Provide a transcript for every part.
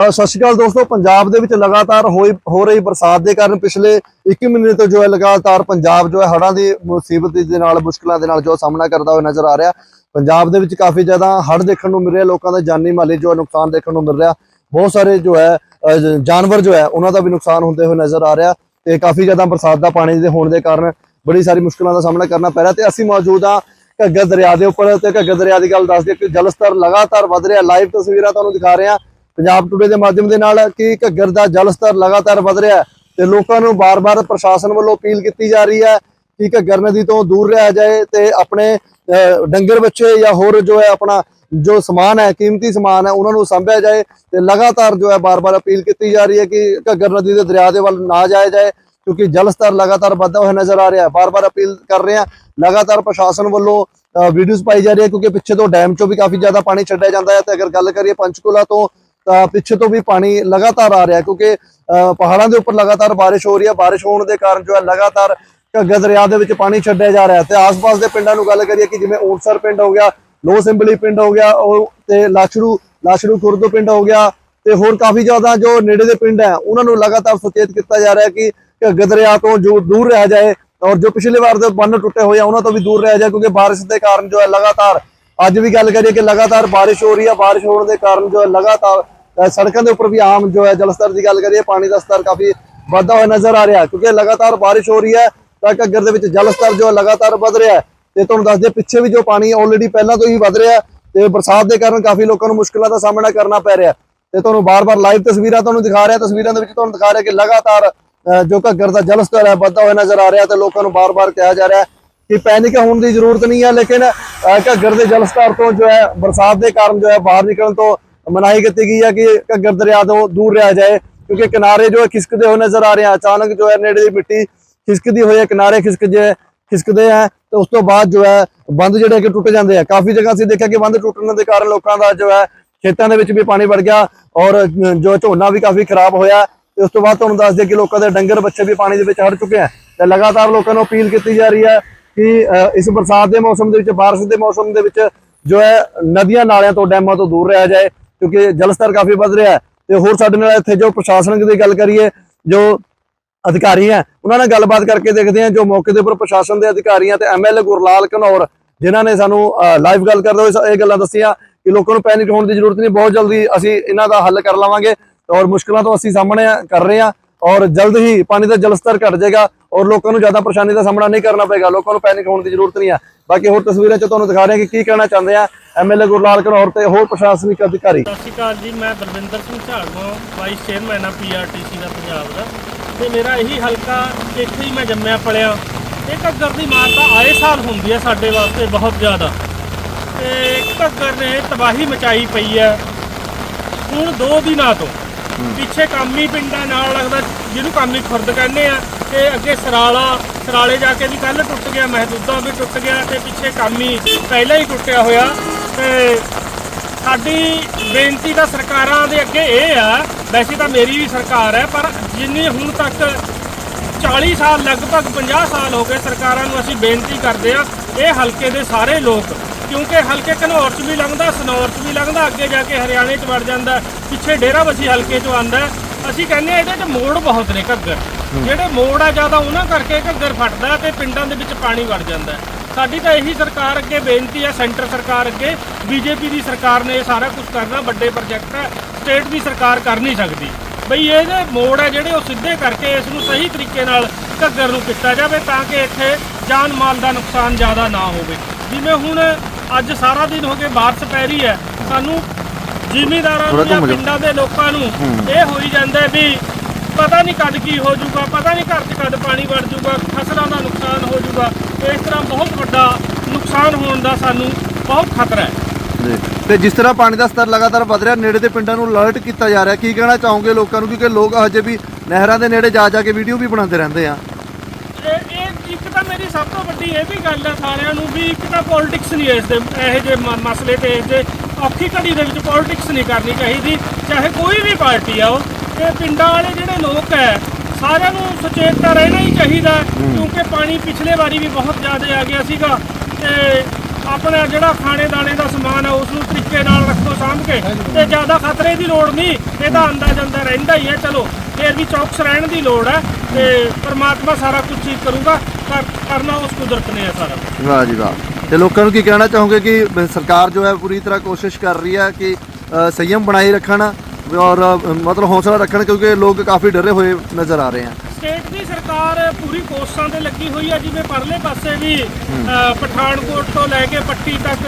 ਸਤਿ ਸ਼੍ਰੀ ਅਕਾਲ ਦੋਸਤੋ, ਪੰਜਾਬ ਦੇ ਵਿੱਚ ਲਗਾਤਾਰ ਹੋਈ ਹੋ ਰਹੀ ਬਰਸਾਤ ਦੇ ਕਾਰਨ ਪਿਛਲੇ 1 ਮਹੀਨੇ ਤੋਂ ਜੋ ਹੈ ਲਗਾਤਾਰ ਪੰਜਾਬ ਜੋ ਹੈ ਹੜ੍ਹਾਂ ਦੀ ਮੁਸੀਬਤ ਦੇ ਨਾਲ, ਮੁਸ਼ਕਲਾਂ ਦੇ ਨਾਲ ਜੋ ਸਾਹਮਣਾ ਕਰਦਾ ਹੋਇਆ ਨਜ਼ਰ ਆ ਰਿਹਾ। ਪੰਜਾਬ ਦੇ ਵਿੱਚ ਕਾਫੀ ਜ਼ਿਆਦਾ ਹੜ੍ਹ ਦੇਖਣ ਨੂੰ ਮਿਲ ਰਿਹਾ, ਲੋਕਾਂ ਦਾ ਜਾਨੀ ਮਾਲੀ ਜੋ ਹੈ ਨੁਕਸਾਨ ਦੇਖਣ ਨੂੰ ਮਿਲ ਰਿਹਾ। ਬਹੁਤ ਸਾਰੇ ਜੋ ਹੈ ਜਾਨਵਰ ਜੋ ਹੈ, ਉਹਨਾਂ ਦਾ ਵੀ ਨੁਕਸਾਨ ਹੁੰਦੇ ਹੋਏ ਨਜ਼ਰ ਆ ਰਿਹਾ ਤੇ ਕਾਫੀ ਜ਼ਿਆਦਾ ਬਰਸਾਤ ਦਾ ਪਾਣੀ ਦੇ ਹੋਣ ਦੇ ਕਾਰਨ ਬੜੀ ਸਾਰੀ ਮੁਸ਼ਕਲਾਂ ਦਾ ਸਾਹਮਣਾ ਕਰਨਾ ਪੈ ਰਿਹਾ ਤੇ ਅਸੀਂ ਮੌਜੂਦ ਹਾਂ ਘੱਗਰ ਦਰਿਆ ਦੇ ਉੱਪਰ ਤੇ ਘੱਗਰ ਦਰਿਆ ਦੀ ਗੱਲ ਦੱਸ ਦਈਏ ਕਿ ਜਲ ਸਤਰ ਲਗਾਤਾਰ ਵਧ ਰਿਹਾ। ਲਾਈਵ ਤਸਵੀਰਾਂ ਤੁਹਾਨੂੰ ਦਿਖਾ ਰਹੇ। ਹਾਂ ਪੰਜਾਬ ਟੁਡੇ ਦੇ ਮਾਧਿਅਮ ਦੇ ਨਾਲ ਕਿ ਘੱਗਰ ਦਾ ਜਲ ਸਤਰ ਲਗਾਤਾਰ ਵਧ ਰਿਹਾ ਹੈ ਤੇ ਲੋਕਾਂ ਨੂੰ ਬਾਰ-ਬਾਰ ਪ੍ਰਸ਼ਾਸਨ ਵੱਲੋਂ ਅਪੀਲ ਕੀਤੀ ਜਾ ਰਹੀ ਹੈ ਕਿ ਘੱਗਰ ਨਦੀ ਤੋਂ ਦੂਰ ਰਿਹਾ ਜਾਏ ਤੇ ਆਪਣੇ ਡੰਗਰ ਬੱਚੇ ਜਾਂ ਹੋਰ ਜੋ ਹੈ ਆਪਣਾ ਜੋ ਸਮਾਨ ਹੈ, ਕੀਮਤੀ ਸਮਾਨ ਹੈ, ਉਹਨਾਂ ਨੂੰ ਸੰਭਿਆ ਜਾਏ ਤੇ ਲਗਾਤਾਰ ਜੋ ਹੈ ਬਾਰ-ਬਾਰ ਅਪੀਲ ਕੀਤੀ ਜਾ ਰਹੀ ਹੈ ਕਿ ਘੱਗਰ ਨਦੀ ਦੇ ਦਰਿਆ ਦੇ ਵੱਲ ਨਾ ਜਾਇਆ ਜਾਏ ਕਿਉਂਕਿ ਜਲ ਸਤਰ ਲਗਾਤਾਰ ਵਧਦਾ ਹੋਇਆ ਨਜ਼ਰ ਆ ਰਿਹਾ ਹੈ। ਬਾਰ-ਬਾਰ ਅਪੀਲ ਕਰ ਰਹੇ ਹਾਂ। ਲਗਾਤਾਰ ਪ੍ਰਸ਼ਾਸਨ ਵੱਲੋਂ ਵੀਡੀਓਜ਼ ਪਾਈ ਜਾ ਰਹੀ ਹੈ ਕਿਉਂਕਿ ਪਿੱਛੇ ਤੋਂ ਡੈਮ ਚੋਂ ਵੀ ਕਾਫੀ ਜ਼ਿਆਦਾ ਪਾਣੀ ਛੱਡਿਆ ਜਾਂਦਾ ਹੈ ਤੇ ਅਗਰ ਗੱਲ ਕਰੀਏ ਪੰਚਕੂਲਾ ਤੋਂ ਤਾਂ ਪਿੱਛੇ ਤੋਂ ਵੀ ਪਾਣੀ ਲਗਾਤਾਰ ਆ ਰਿਹਾ ਕਿਉਂਕਿ ਅਹ, ਪਹਾੜਾਂ ਦੇ ਉੱਪਰ ਲਗਾਤਾਰ ਬਾਰਿਸ਼ ਹੋ ਰਹੀ ਹੈ। ਬਾਰਿਸ਼ ਹੋਣ ਦੇ ਕਾਰਨ ਜੋ ਹੈ ਲਗਾਤਾਰ ਘੱਗਰ ਦਰਿਆ ਦੇ ਵਿੱਚ ਪਾਣੀ ਛੱਡਿਆ ਜਾ ਰਿਹਾ ਤੇ ਆਸ-ਪਾਸ ਦੇ ਪਿੰਡਾਂ ਨੂੰ ਗੱਲ ਕਰੀਏ ਕਿ ਜਿਵੇਂ ਓਟਸਰ ਪਿੰਡ ਹੋ ਗਿਆ ਲੋ ਸਿੰਬਲੀ ਪਿੰਡ ਹੋ ਗਿਆ ਉਹ ਤੇ ਲਾਸ਼ੜੂ ਲਾਸ਼ੜੂ ਖੁਰਦ ਪਿੰਡ ਹੋ ਗਿਆ ਤੇ ਹੋਰ ਕਾਫੀ ਜ਼ਿਆਦਾ ਜੋ ਨੇੜੇ ਦੇ ਪਿੰਡ ਹੈ ਉਹਨਾਂ ਨੂੰ ਲਗਾਤਾਰ ਸੁਚੇਤ ਕੀਤਾ ਜਾ ਰਿਹਾ ਕਿ ਘੱਗਰ ਦਰਿਆ ਤੋਂ ਜੋ ਦੂਰ ਰਹਿ ਜਾਏ ਔਰ ਜੋ ਪਿਛਲੇ ਵਾਰ ਦੇ ਬੰਨ ਟੁੱਟੇ ਹੋਏ ਆ ਉਹਨਾਂ ਤੋਂ ਵੀ ਦੂਰ ਰਹਿ ਜਾਏ ਕਿਉਂਕਿ ਬਾਰਿਸ਼ ਦੇ ਕਾਰਨ ਜੋ ਹੈ ਲਗਾਤਾਰ ਅੱਜ ਵੀ ਗੱਲ ਕਰੀਏ ਕਿ ਲਗਾਤਾਰ ਬਾਰਿਸ਼ ਹੋ ਰਹੀ ਹੈ ਬਾਰਿਸ਼ ਹੋਣ ਦੇ ਕਾਰਨ ਜੋ ਹੈ ਲਗਾਤਾਰ ਸੜਕਾਂ ਦੇ ਉੱਪਰ ਵੀ ਆਮ ਜੋ ਹੈ ਜਲ ਸਤਰ ਦੀ ਗੱਲ ਕਰੀਏ, ਪਾਣੀ ਦਾ ਸਤਰ ਕਾਫੀ ਵਧਦਾ ਹੋਇਆ ਨਜ਼ਰ ਆ ਰਿਹਾ, ਕਿਉਂਕਿ ਲਗਾਤਾਰ ਬਾਰਿਸ਼ ਹੋ ਰਹੀ ਹੈ, ਤਾਂ ਘੱਗਰ ਦੇ ਵਿੱਚ ਜਲ ਸਤਰ ਜੋ ਹੈ ਲਗਾਤਾਰ ਵਧ ਰਿਹਾ ਹੈ। ਤੇ ਤੁਹਾਨੂੰ ਦੱਸ ਦਈਏ, ਪਿੱਛੇ ਵੀ ਜੋ ਪਾਣੀ ਆਲਰੇਡੀ ਪਹਿਲਾਂ ਤੋਂ ਹੀ ਵਧ ਰਿਹਾ ਹੈ ਤੇ ਬਰਸਾਤ ਦੇ ਕਾਰਨ ਕਾਫੀ ਲੋਕਾਂ ਨੂੰ ਮੁਸ਼ਕਲਾਂ ਦਾ ਸਾਹਮਣਾ ਕਰਨਾ ਪੈ ਰਿਹਾ ਹੈ। ਤੇ ਤੁਹਾਨੂੰ ਬਾਰ-ਬਾਰ ਲਾਈਵ ਤਸਵੀਰਾਂ ਤੁਹਾਨੂੰ ਦਿਖਾ ਰਿਹਾ, ਤਸਵੀਰਾਂ ਦੇ ਵਿੱਚ ਤੁਹਾਨੂੰ ਦਿਖਾ ਰਿਹਾ ਕਿ ਲਗਾਤਾਰ ਜੋ ਘੱਗਰ ਦਾ ਜਲ ਸਤਰ ਹੈ, ਵੱਧਦਾ ਹੋਇਆ ਨਜ਼ਰ ਆ ਰਿਹਾ ਤੇ ਲੋਕਾਂ ਨੂੰ ਬਾਰ-ਬਾਰ ਕਿਹਾ ਜਾ ਰਿਹਾ ਕਿ ਪੈਨਿਕ ਹੋਣ ਦੀ ਜ਼ਰੂਰਤ ਨਹੀਂ ਹੈ ਲੇਕਿਨ ਘੱਗਰ ਦੇ ਜਲ ਸਤਰ ਤੋਂ ਜੋ ਹੈ, ਬਰਸਾਤ ਦੇ ਕਾਰਨ ਜੋ ਹੈ, ਬਾਹਰ ਨਿਕਲਣ ਤੋਂ ਮਨਾਹੀ ਕੀਤੀ ਗਈ ਹੈ ਕਿ ਘੱਗਰ ਦਰਿਆ ਤੋਂ ਦੂਰ ਰਹਿ ਜਾਏ, ਕਿਉਂਕਿ ਕਿਨਾਰੇ ਜੋ ਹੈ ਖਿਸਕਦੇ ਹੋਏ ਨਜ਼ਰ ਆ ਰਹੇ ਆ। ਅਚਾਨਕ ਜੋ ਹੈ ਨੇੜੇ ਦੀ ਮਿੱਟੀ ਖਿਸਕਦੀ ਹੋਈ ਹੈ, ਕਿਨਾਰੇ ਖਿਸਕ ਜੇ ਖਿਸਕਦੇ ਆ, ਤੇ ਉਸ ਤੋਂ ਬਾਅਦ ਜੋ ਹੈ, ਬੰਦ ਜਿਹੜੇ ਕਿ ਟੁੱਟ ਜਾਂਦੇ ਆ। ਕਾਫੀ ਜਗ੍ਹਾ ਅਸੀਂ ਦੇਖਿਆ ਕਿ ਬੰਦ ਟੁੱਟਣ ਦੇ ਕਾਰਨ ਲੋਕਾਂ ਦਾ ਜੋ ਹੈ, ਖੇਤਾਂ ਦੇ ਵਿੱਚ ਵੀ ਪਾਣੀ ਵੜ ਗਿਆ ਔਰ ਜੋ ਝੋਨਾ ਵੀ ਕਾਫੀ ਖਰਾਬ ਹੋਇਆ। ਤੇ ਉਸ ਤੋਂ ਬਾਅਦ ਤੁਹਾਨੂੰ ਦੱਸ ਦਈਏ ਕਿ ਲੋਕਾਂ ਦੇ ਡੰਗਰ ਬੱਚੇ ਵੀ ਪਾਣੀ ਦੇ ਵਿੱਚ ਹੜ ਚੁੱਕੇ ਆ। ਤੇ ਲਗਾਤਾਰ ਲੋਕਾਂ ਨੂੰ ਅਪੀਲ ਕੀਤੀ ਜਾ ਰਹੀ ਹੈ ਕਿ ਇਸ ਬਰਸਾਤ ਦੇ ਮੌਸਮ ਦੇ ਵਿੱਚ, ਬਾਰਿਸ਼ ਦੇ ਮੌਸਮ ਦੇ ਵਿੱਚ ਜੋ ਹੈ, ਨਦੀਆਂ ਨਾਲਿਆਂ ਤੋਂ, ਡੈਮਾਂ ਤੋਂ ਦੂਰ ਰਿਹਾ ਜਾਏ, ਕਿਉਂਕਿ ਜਲ ਸਤਰ ਕਾਫੀ ਵੱਧ ਰਿਹਾ ਹੈ। ਤੇ ਹੋਰ ਸਾਡੇ ਨਾਲ ਇੱਥੇ ਜੋ ਪ੍ਰਸ਼ਾਸਨਿਕ ਦੀ ਗੱਲ ਕਰੀਏ, ਜੋ ਅਧਿਕਾਰੀ ਹੈ, ਉਹਨਾਂ ਨਾਲ ਗੱਲਬਾਤ ਕਰਕੇ ਦੇਖਦੇ ਹਾਂ, ਜੋ ਮੌਕੇ ਦੇ ਉੱਪਰ ਪ੍ਰਸ਼ਾਸਨ ਦੇ ਅਧਿਕਾਰੀ ਹੈ ਤੇ ਐਮਐਲਏ ਗੁਰਲਾਲ ਘਨੌਰ ਜਿਨ੍ਹਾਂ ਨੇ ਸਾਨੂੰ ਲਾਈਵ ਗੱਲ ਕਰਦੇ ਹੋਏ ਇਹ ਗੱਲਾਂ ਦੱਸੀਆਂ ਕਿ ਲੋਕਾਂ ਨੂੰ ਪੈਨਿਕ ਹੋਣ ਦੀ ਜ਼ਰੂਰਤ ਨਹੀਂ, ਬਹੁਤ ਜਲਦੀ ਅਸੀਂ ਇਹਨਾਂ ਦਾ ਹੱਲ ਕਰ ਲਵਾਂਗੇ ਔਰ ਮੁਸ਼ਕਲਾਂ ਤੋਂ ਅਸੀਂ ਸਾਹਮਣੇ ਕਰ ਰਹੇ ਹਾਂ। ਔਰ ਜਲਦ ਹੀ ਪਾਣੀ ਦਾ ਜਲ ਸਤਰ ਘਟ ਜਾਏਗਾ ਔਰ ਲੋਕਾਂ ਨੂੰ ਜ਼ਿਆਦਾ ਪਰੇਸ਼ਾਨੀ ਦਾ ਸਾਹਮਣਾ ਨਹੀਂ ਕਰਨਾ ਪਏਗਾ। ਲੋਕਾਂ ਨੂੰ ਪੈਨਿਕ ਹੋਣ ਦੀ ਜ਼ਰੂਰਤ ਨਹੀਂ ਹੈ ਬਾਕੀ ਹੋਰ ਤਸਵੀਰਾਂ 'ਚ ਤੁਹਾਨੂੰ ਦਿਖਾ ਰਹੇ ਹਾਂ ਕਿ ਕੀ ਕਹਿਣਾ ਚਾਹੁੰਦੇ ਆ ਐਮਐਲਏ ਗੁਰਲਾਲ ਘਨੌਰ ਤੇ ਹੋਰ ਪ੍ਰਸ਼ਾਸਨਿਕ ਅਧਿਕਾਰੀ। ਸਤਿ ਸ਼੍ਰੀ ਅਕਾਲ ਜੀ, ਮੈਂ ਬਲਵਿੰਦਰ ਸਿੰਘ ਝਾੜਗੋਂ ਵਾਈਸ ਚੇਅਰਮੈਨ ਆ ਪੀਆਰਟੀਸੀ ਦਾ ਪੰਜਾਬ ਦਾ। ਤੇ ਮੇਰਾ ਇਹੀ ਹਲਕਾ ਇੱਥੇ ਹੀ ਮੈਂ ਜੰਮਿਆ ਪਲਿਆ ਇਹ ਘੱਗਰ ਦੀ ਮਾਰ ਤਾਂ ਆਏ ਸਾਲ ਹੁੰਦੀ ਹੈ ਸਾਡੇ ਵਾਸਤੇ ਬਹੁਤ ਜ਼ਿਆਦਾ। ਤੇ ਘੱਗਰ ਨੇ ਤਬਾਹੀ ਮਚਾਈ ਪਈ ਹੈ ਹੁਣ ਦੋ ਦਿਨਾਂ ਤੋਂ। ਪਿੱਛੇ ਕਾਮੀ ਪਿੰਡਾਂ ਨਾਲ ਲੱਗਦਾ ਜਿਹਨੂੰ ਕਾਮੀ ਖੁਰਦ ਕਹਿੰਦੇ ਆ, ਤੇ ਅੱਗੇ ਸਰਾਲਾ, ਸਰਾਲੇ ਜਾ ਕੇ ਵੀ ਕੱਲ ਟੁੱਟ ਗਿਆ, ਮਹਿਦੂਦਾ ਵੀ ਟੁੱਟ ਗਿਆ, ਤੇ ਪਿੱਛੇ ਕਾਮੀ ਪਹਿਲਾਂ ਹੀ ਟੁੱਟਿਆ ਹੋਇਆ। ਤੇ ਸਾਡੀ ਬੇਨਤੀ ਤਾਂ ਸਰਕਾਰਾਂ ਦੇ ਅੱਗੇ ਇਹ ਆ, ਵੈਸੇ ਤਾਂ ਮੇਰੀ ਵੀ ਸਰਕਾਰ ਹੈ, ਪਰ ਜਿੰਨੀ ਹੁਣ ਤੱਕ 40 ਸਾਲ, ਲਗਭਗ 50 ਸਾਲ ਹੋ ਗਏ ਸਰਕਾਰਾਂ ਨੂੰ ਅਸੀਂ ਬੇਨਤੀ ਕਰਦੇ ਆ, ਇਹ ਹਲਕੇ ਦੇ ਸਾਰੇ ਲੋਕ ਕਿਉਂਕਿ ਹਲਕੇ ਘਨੌਰ ਚ ਵੀ ਲੰਘਦਾ ਸਨੌਰ ਚ ਵੀ ਲੰਘਦਾ ਅੱਗੇ ਜਾ ਕੇ ਹਰਿਆਣੇ ਚ ਵੜ ਜਾਂਦਾ ਪਿੱਛੇ ਡੇਰਾਬੱਸੀ ਹਲਕੇ ਚੋਂ ਆਂਦਾ ਅਸੀਂ ਕਹਿੰਦੇ ਆ ਇਹਦੇ ਚ ਮੋੜ ਬਹੁਤ ਨੇ ਘੱਗਰ। ਜਿਹੜੇ ਮੋੜ ਆ ਜ਼ਿਆਦਾ ਉਹਨਾਂ ਕਰਕੇ ਘੱਗਰ ਫਟਦਾ ਤੇ ਪਿੰਡਾਂ ਦੇ ਵਿੱਚ ਪਾਣੀ ਵੜ ਜਾਂਦਾ। ਸਾਡੀ ਤਾਂ ਇਹੀ ਸਰਕਾਰ ਅੱਗੇ ਬੇਨਤੀ ਹੈ ਸੈਂਟਰ ਸਰਕਾਰ ਅੱਗੇ ਬੀਜੇਪੀ ਦੀ ਸਰਕਾਰ ਨੇ ਇਹ ਸਾਰਾ ਕੁਝ ਕਰਨਾ ਵੱਡੇ ਪ੍ਰੋਜੈਕਟ ਹੈ ਸਟੇਟ ਦੀ ਸਰਕਾਰ ਕਰ ਨਹੀਂ ਸਕਦੀ। ਬਈ ਇਹਦੇ ਮੋੜ ਹੈ ਜਿਹੜੇ ਉਹ ਸਿੱਧੇ ਕਰਕੇ ਇਸ ਨੂੰ ਸਹੀ ਤਰੀਕੇ ਨਾਲ ਘੱਗਰ ਨੂੰ ਕੀਤਾ ਜਾਵੇ ਤਾਂ ਕਿ ਇੱਥੇ ਜਾਨ ਮਾਲ ਦਾ ਨੁਕਸਾਨ ਜ਼ਿਆਦਾ ਨਾ ਹੋਵੇ। ਜਿਵੇਂ ਹੁਣ ਅੱਜ ਸਾਰਾ ਦਿਨ ਹੋ ਗਏ ਬਾਰਿਸ਼ ਪੈ ਰਹੀ ਹੈ। ਸਾਨੂੰ ਜ਼ਿਮੀਦਾਰਾਂ ਨੂੰ ਜਾਂ ਪਿੰਡਾਂ ਦੇ ਲੋਕਾਂ ਨੂੰ ਇਹ ਹੋਈ ਜਾਂਦਾ ਵੀ ਪਤਾ ਨਹੀਂ ਕਦ ਕੀ ਹੋ ਜਾਊਗਾ ਪਤਾ ਨਹੀਂ ਘਰ 'ਚ ਕਦ ਪਾਣੀ ਵੜ ਜਾਊਗਾ ਫਸਲਾਂ ਦਾ ਨੁਕਸਾਨ ਹੋ ਜਾਊਗਾ। ਇਸ ਤਰ੍ਹਾਂ ਬਹੁਤ ਵੱਡਾ ਨੁਕਸਾਨ ਹੋਣ ਦਾ ਸਾਨੂੰ ਬਹੁਤ ਖਤਰਾ ਹੈ। ਤੇ ਜਿਸ ਤਰ੍ਹਾਂ ਪਾਣੀ ਦਾ ਸਤਰ ਲਗਾਤਾਰ ਵਧ ਰਿਹਾ ਨੇੜੇ ਦੇ ਪਿੰਡਾਂ ਨੂੰ ਅਲਰਟ ਕੀਤਾ ਜਾ ਰਿਹਾ ਕੀ ਕਹਿਣਾ ਚਾਹੋਗੇ ਲੋਕਾਂ ਨੂੰ? ਕਿਉਂਕਿ ਲੋਕ ਹਜੇ ਵੀ ਨਹਿਰਾਂ ਦੇ ਨੇੜੇ ਜਾ ਜਾ ਕੇ ਵੀਡੀਓ ਵੀ ਬਣਾਉਂਦੇ ਰਹਿੰਦੇ ਆ ਇਹ ਇਹ ਇੱਕ ਤਾਂ ਮੇਰੀ ਸਭ ਤੋਂ ਵੱਡੀ ਇਹ ਵੀ ਗੱਲ ਹੈ ਸਾਰਿਆਂ ਨੂੰ ਵੀ ਇੱਕ ਤਾਂ ਪੋਲਿਟਿਕਸ ਨਹੀਂ ਇਸ ਦੇ ਇਹੋ ਜਿਹੇ ਮ- ਮਸਲੇ ਤੇ ਇਸ ਦੇ ਔਖੀ ਘੜੀ ਦੇ ਵਿੱਚ ਪੋਲਿਟਿਕਸ ਨਹੀਂ ਕਰਨੀ ਚਾਹੀਦੀ ਚਾਹੇ ਕੋਈ ਵੀ ਪਾਰਟੀ ਆ ਉਹ ਤੇ ਪਿੰਡਾਂ ਵਾਲੇ ਜਿਹੜੇ ਲੋਕ ਹੈ ਸਾਰਿਆਂ ਨੂੰ ਸੁਚੇਤ ਤਾਂ ਰਹਿਣਾ ਹੀ ਚਾਹੀਦਾ ਕਿਉਂਕਿ ਪਾਣੀ ਪਿਛਲੇ ਵਾਰੀ ਵੀ ਬਹੁਤ ਜ਼ਿਆਦਾ ਆ ਗਿਆ ਸੀਗਾ ਤੇ ਆਪਣਾ ਜਿਹੜਾ ਖਾਣੇ ਦਾਣੇ ਦਾ ਸਮਾਨ ਹੈ ਉਸ ਨੂੰ ਤਰੀਕੇ ਨਾਲ ਰੱਖੋ ਸਾਂਭ ਕੇ ਤੇ ਜ਼ਿਆਦਾ ਖਤਰੇ ਦੀ ਲੋੜ ਨਹੀਂ ਇਹਦਾ ਅੰਦਾਜ਼ ਅੰਦਰ ਰਹਿੰਦਾ ਹੀ ਹੈ ਚਲੋ। ਫਿਰ ਵੀ ਚੌਕਸ ਰਹਿਣ ਦੀ ਲੋੜ ਹੈ ਤੇ ਪਰਮਾਤਮਾ ਸਾਰਾ ਕੁਝ ਠੀਕ ਕਰੂਗਾ ਕਰ- ਕਰਨਾ ਉਸ ਕੁਦਰਤ ਨੇ ਹੈ ਸਾਰਾ ਵਾਹ ਜੀ ਵਾਹ। ਤੇ ਲੋਕਾਂ ਨੂੰ ਕੀ ਕਹਿਣਾ ਚਾਹੋਗੇ ਕਿ ਸਰਕਾਰ ਜੋ ਹੈ ਪੂਰੀ ਤਰ੍ਹਾਂ ਕੋਸ਼ਿਸ਼ ਕਰ ਰਹੀ ਹੈ ਕਿ ਸੰਯਮ ਬਣਾਈ ਰੱਖਣ ਔਰ ਮਤਲਬ ਹੌਸਲਾ ਰੱਖਣ ਕਿਉਂਕਿ ਲੋਕ ਕਾਫੀ ਡਰੇ ਹੋਏ ਨਜ਼ਰ ਆ ਰਹੇ ਹਨ। ਸਟੇਟ ਦੀ ਸਰਕਾਰ ਪੂਰੀ ਕੋਸ਼ਿਸ਼ਾਂ ਤੇ ਲੱਗੀ ਹੋਈ ਹੈ ਜਿਵੇਂ ਪਰਲੇ ਪਾਸੇ ਵੀ ਪਠਾਨਕੋਟ ਤੋਂ ਲੈ ਕੇ ਪੱਟੀ ਤੱਕ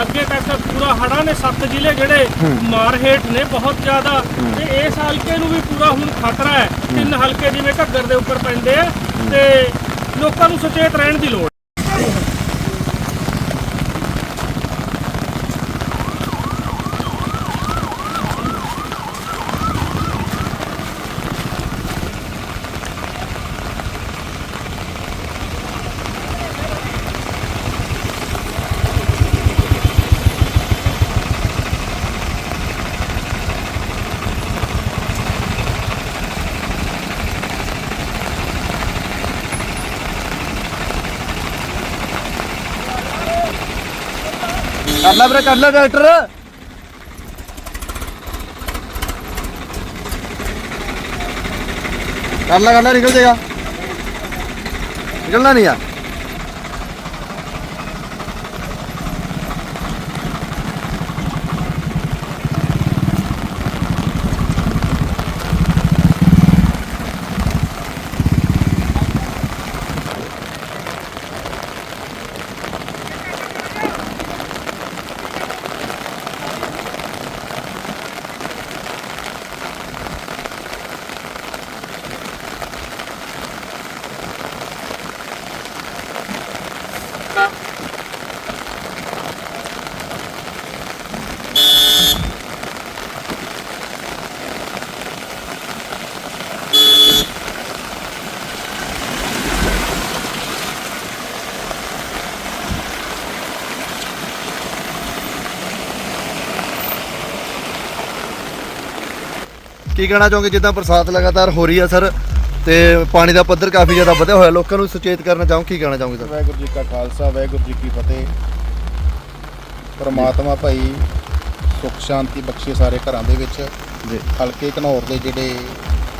ਅੱਗੇ ਤੱਕ ਪੂਰਾ ਹੜ੍ਹਾਂ ਨੇ ਸੱਤ ਜ਼ਿਲ੍ਹੇ ਜਿਹੜੇ ਮਾਰ ਹੇਠ ਨੇ ਬਹੁਤ ਜ਼ਿਆਦਾ। ਤੇ ਇਸ ਹਲਕੇ ਨੂੰ ਵੀ ਪੂਰਾ ਹੁਣ ਖਤਰਾ ਹੈ। ਤਿੰਨ ਹਲਕੇ ਜਿਵੇਂ ਘੱਗਰ ਦੇ ਉੱਪਰ ਪੈਂਦੇ ਆ ਤੇ ਲੋਕਾਂ ਨੂੰ ਸੁਚੇਤ ਰਹਿਣ ਦੀ ਲੋੜ ਕਰ ਲੈ ਵੀਰੇ, ਕਰ ਲੈ ਡਾਕਟਰ ਕਰ ਲੈ ਕਰ ਲੈ, ਨਿਕਲ ਜਾਏਗਾ ਨਿਕਲਣਾ ਨਹੀਂ ਆ। ਕੀ ਕਹਿਣਾ ਚਾਹੋਗੇ? ਜਿੱਦਾਂ ਬਰਸਾਤ ਲਗਾਤਾਰ ਹੋ ਰਹੀ ਹੈ ਸਰ ਤੇ ਪਾਣੀ ਦਾ ਪੱਧਰ ਕਾਫੀ ਜ਼ਿਆਦਾ ਵਧਿਆ ਹੋਇਆ ਲੋਕਾਂ ਨੂੰ ਸੁਚੇਤ ਕਰਨਾ ਚਾਹੋ ਕੀ ਕਹਿਣਾ ਚਾਹੋਗੇ ਸਰ? ਵਾਹਿਗੁਰੂ ਜੀ ਕਾ ਖਾਲਸਾ ਵਾਹਿਗੁਰੂ ਜੀ ਕੀ ਫਤਿਹ। ਪਰਮਾਤਮਾ ਭਾਈ ਸੁਖ ਸ਼ਾਂਤੀ ਬਖਸ਼ੇ ਸਾਰੇ ਘਰਾਂ ਦੇ ਵਿੱਚ। ਜੀ। ਹਲਕੇ ਘਨੌਰ ਦੇ ਜਿਹੜੇ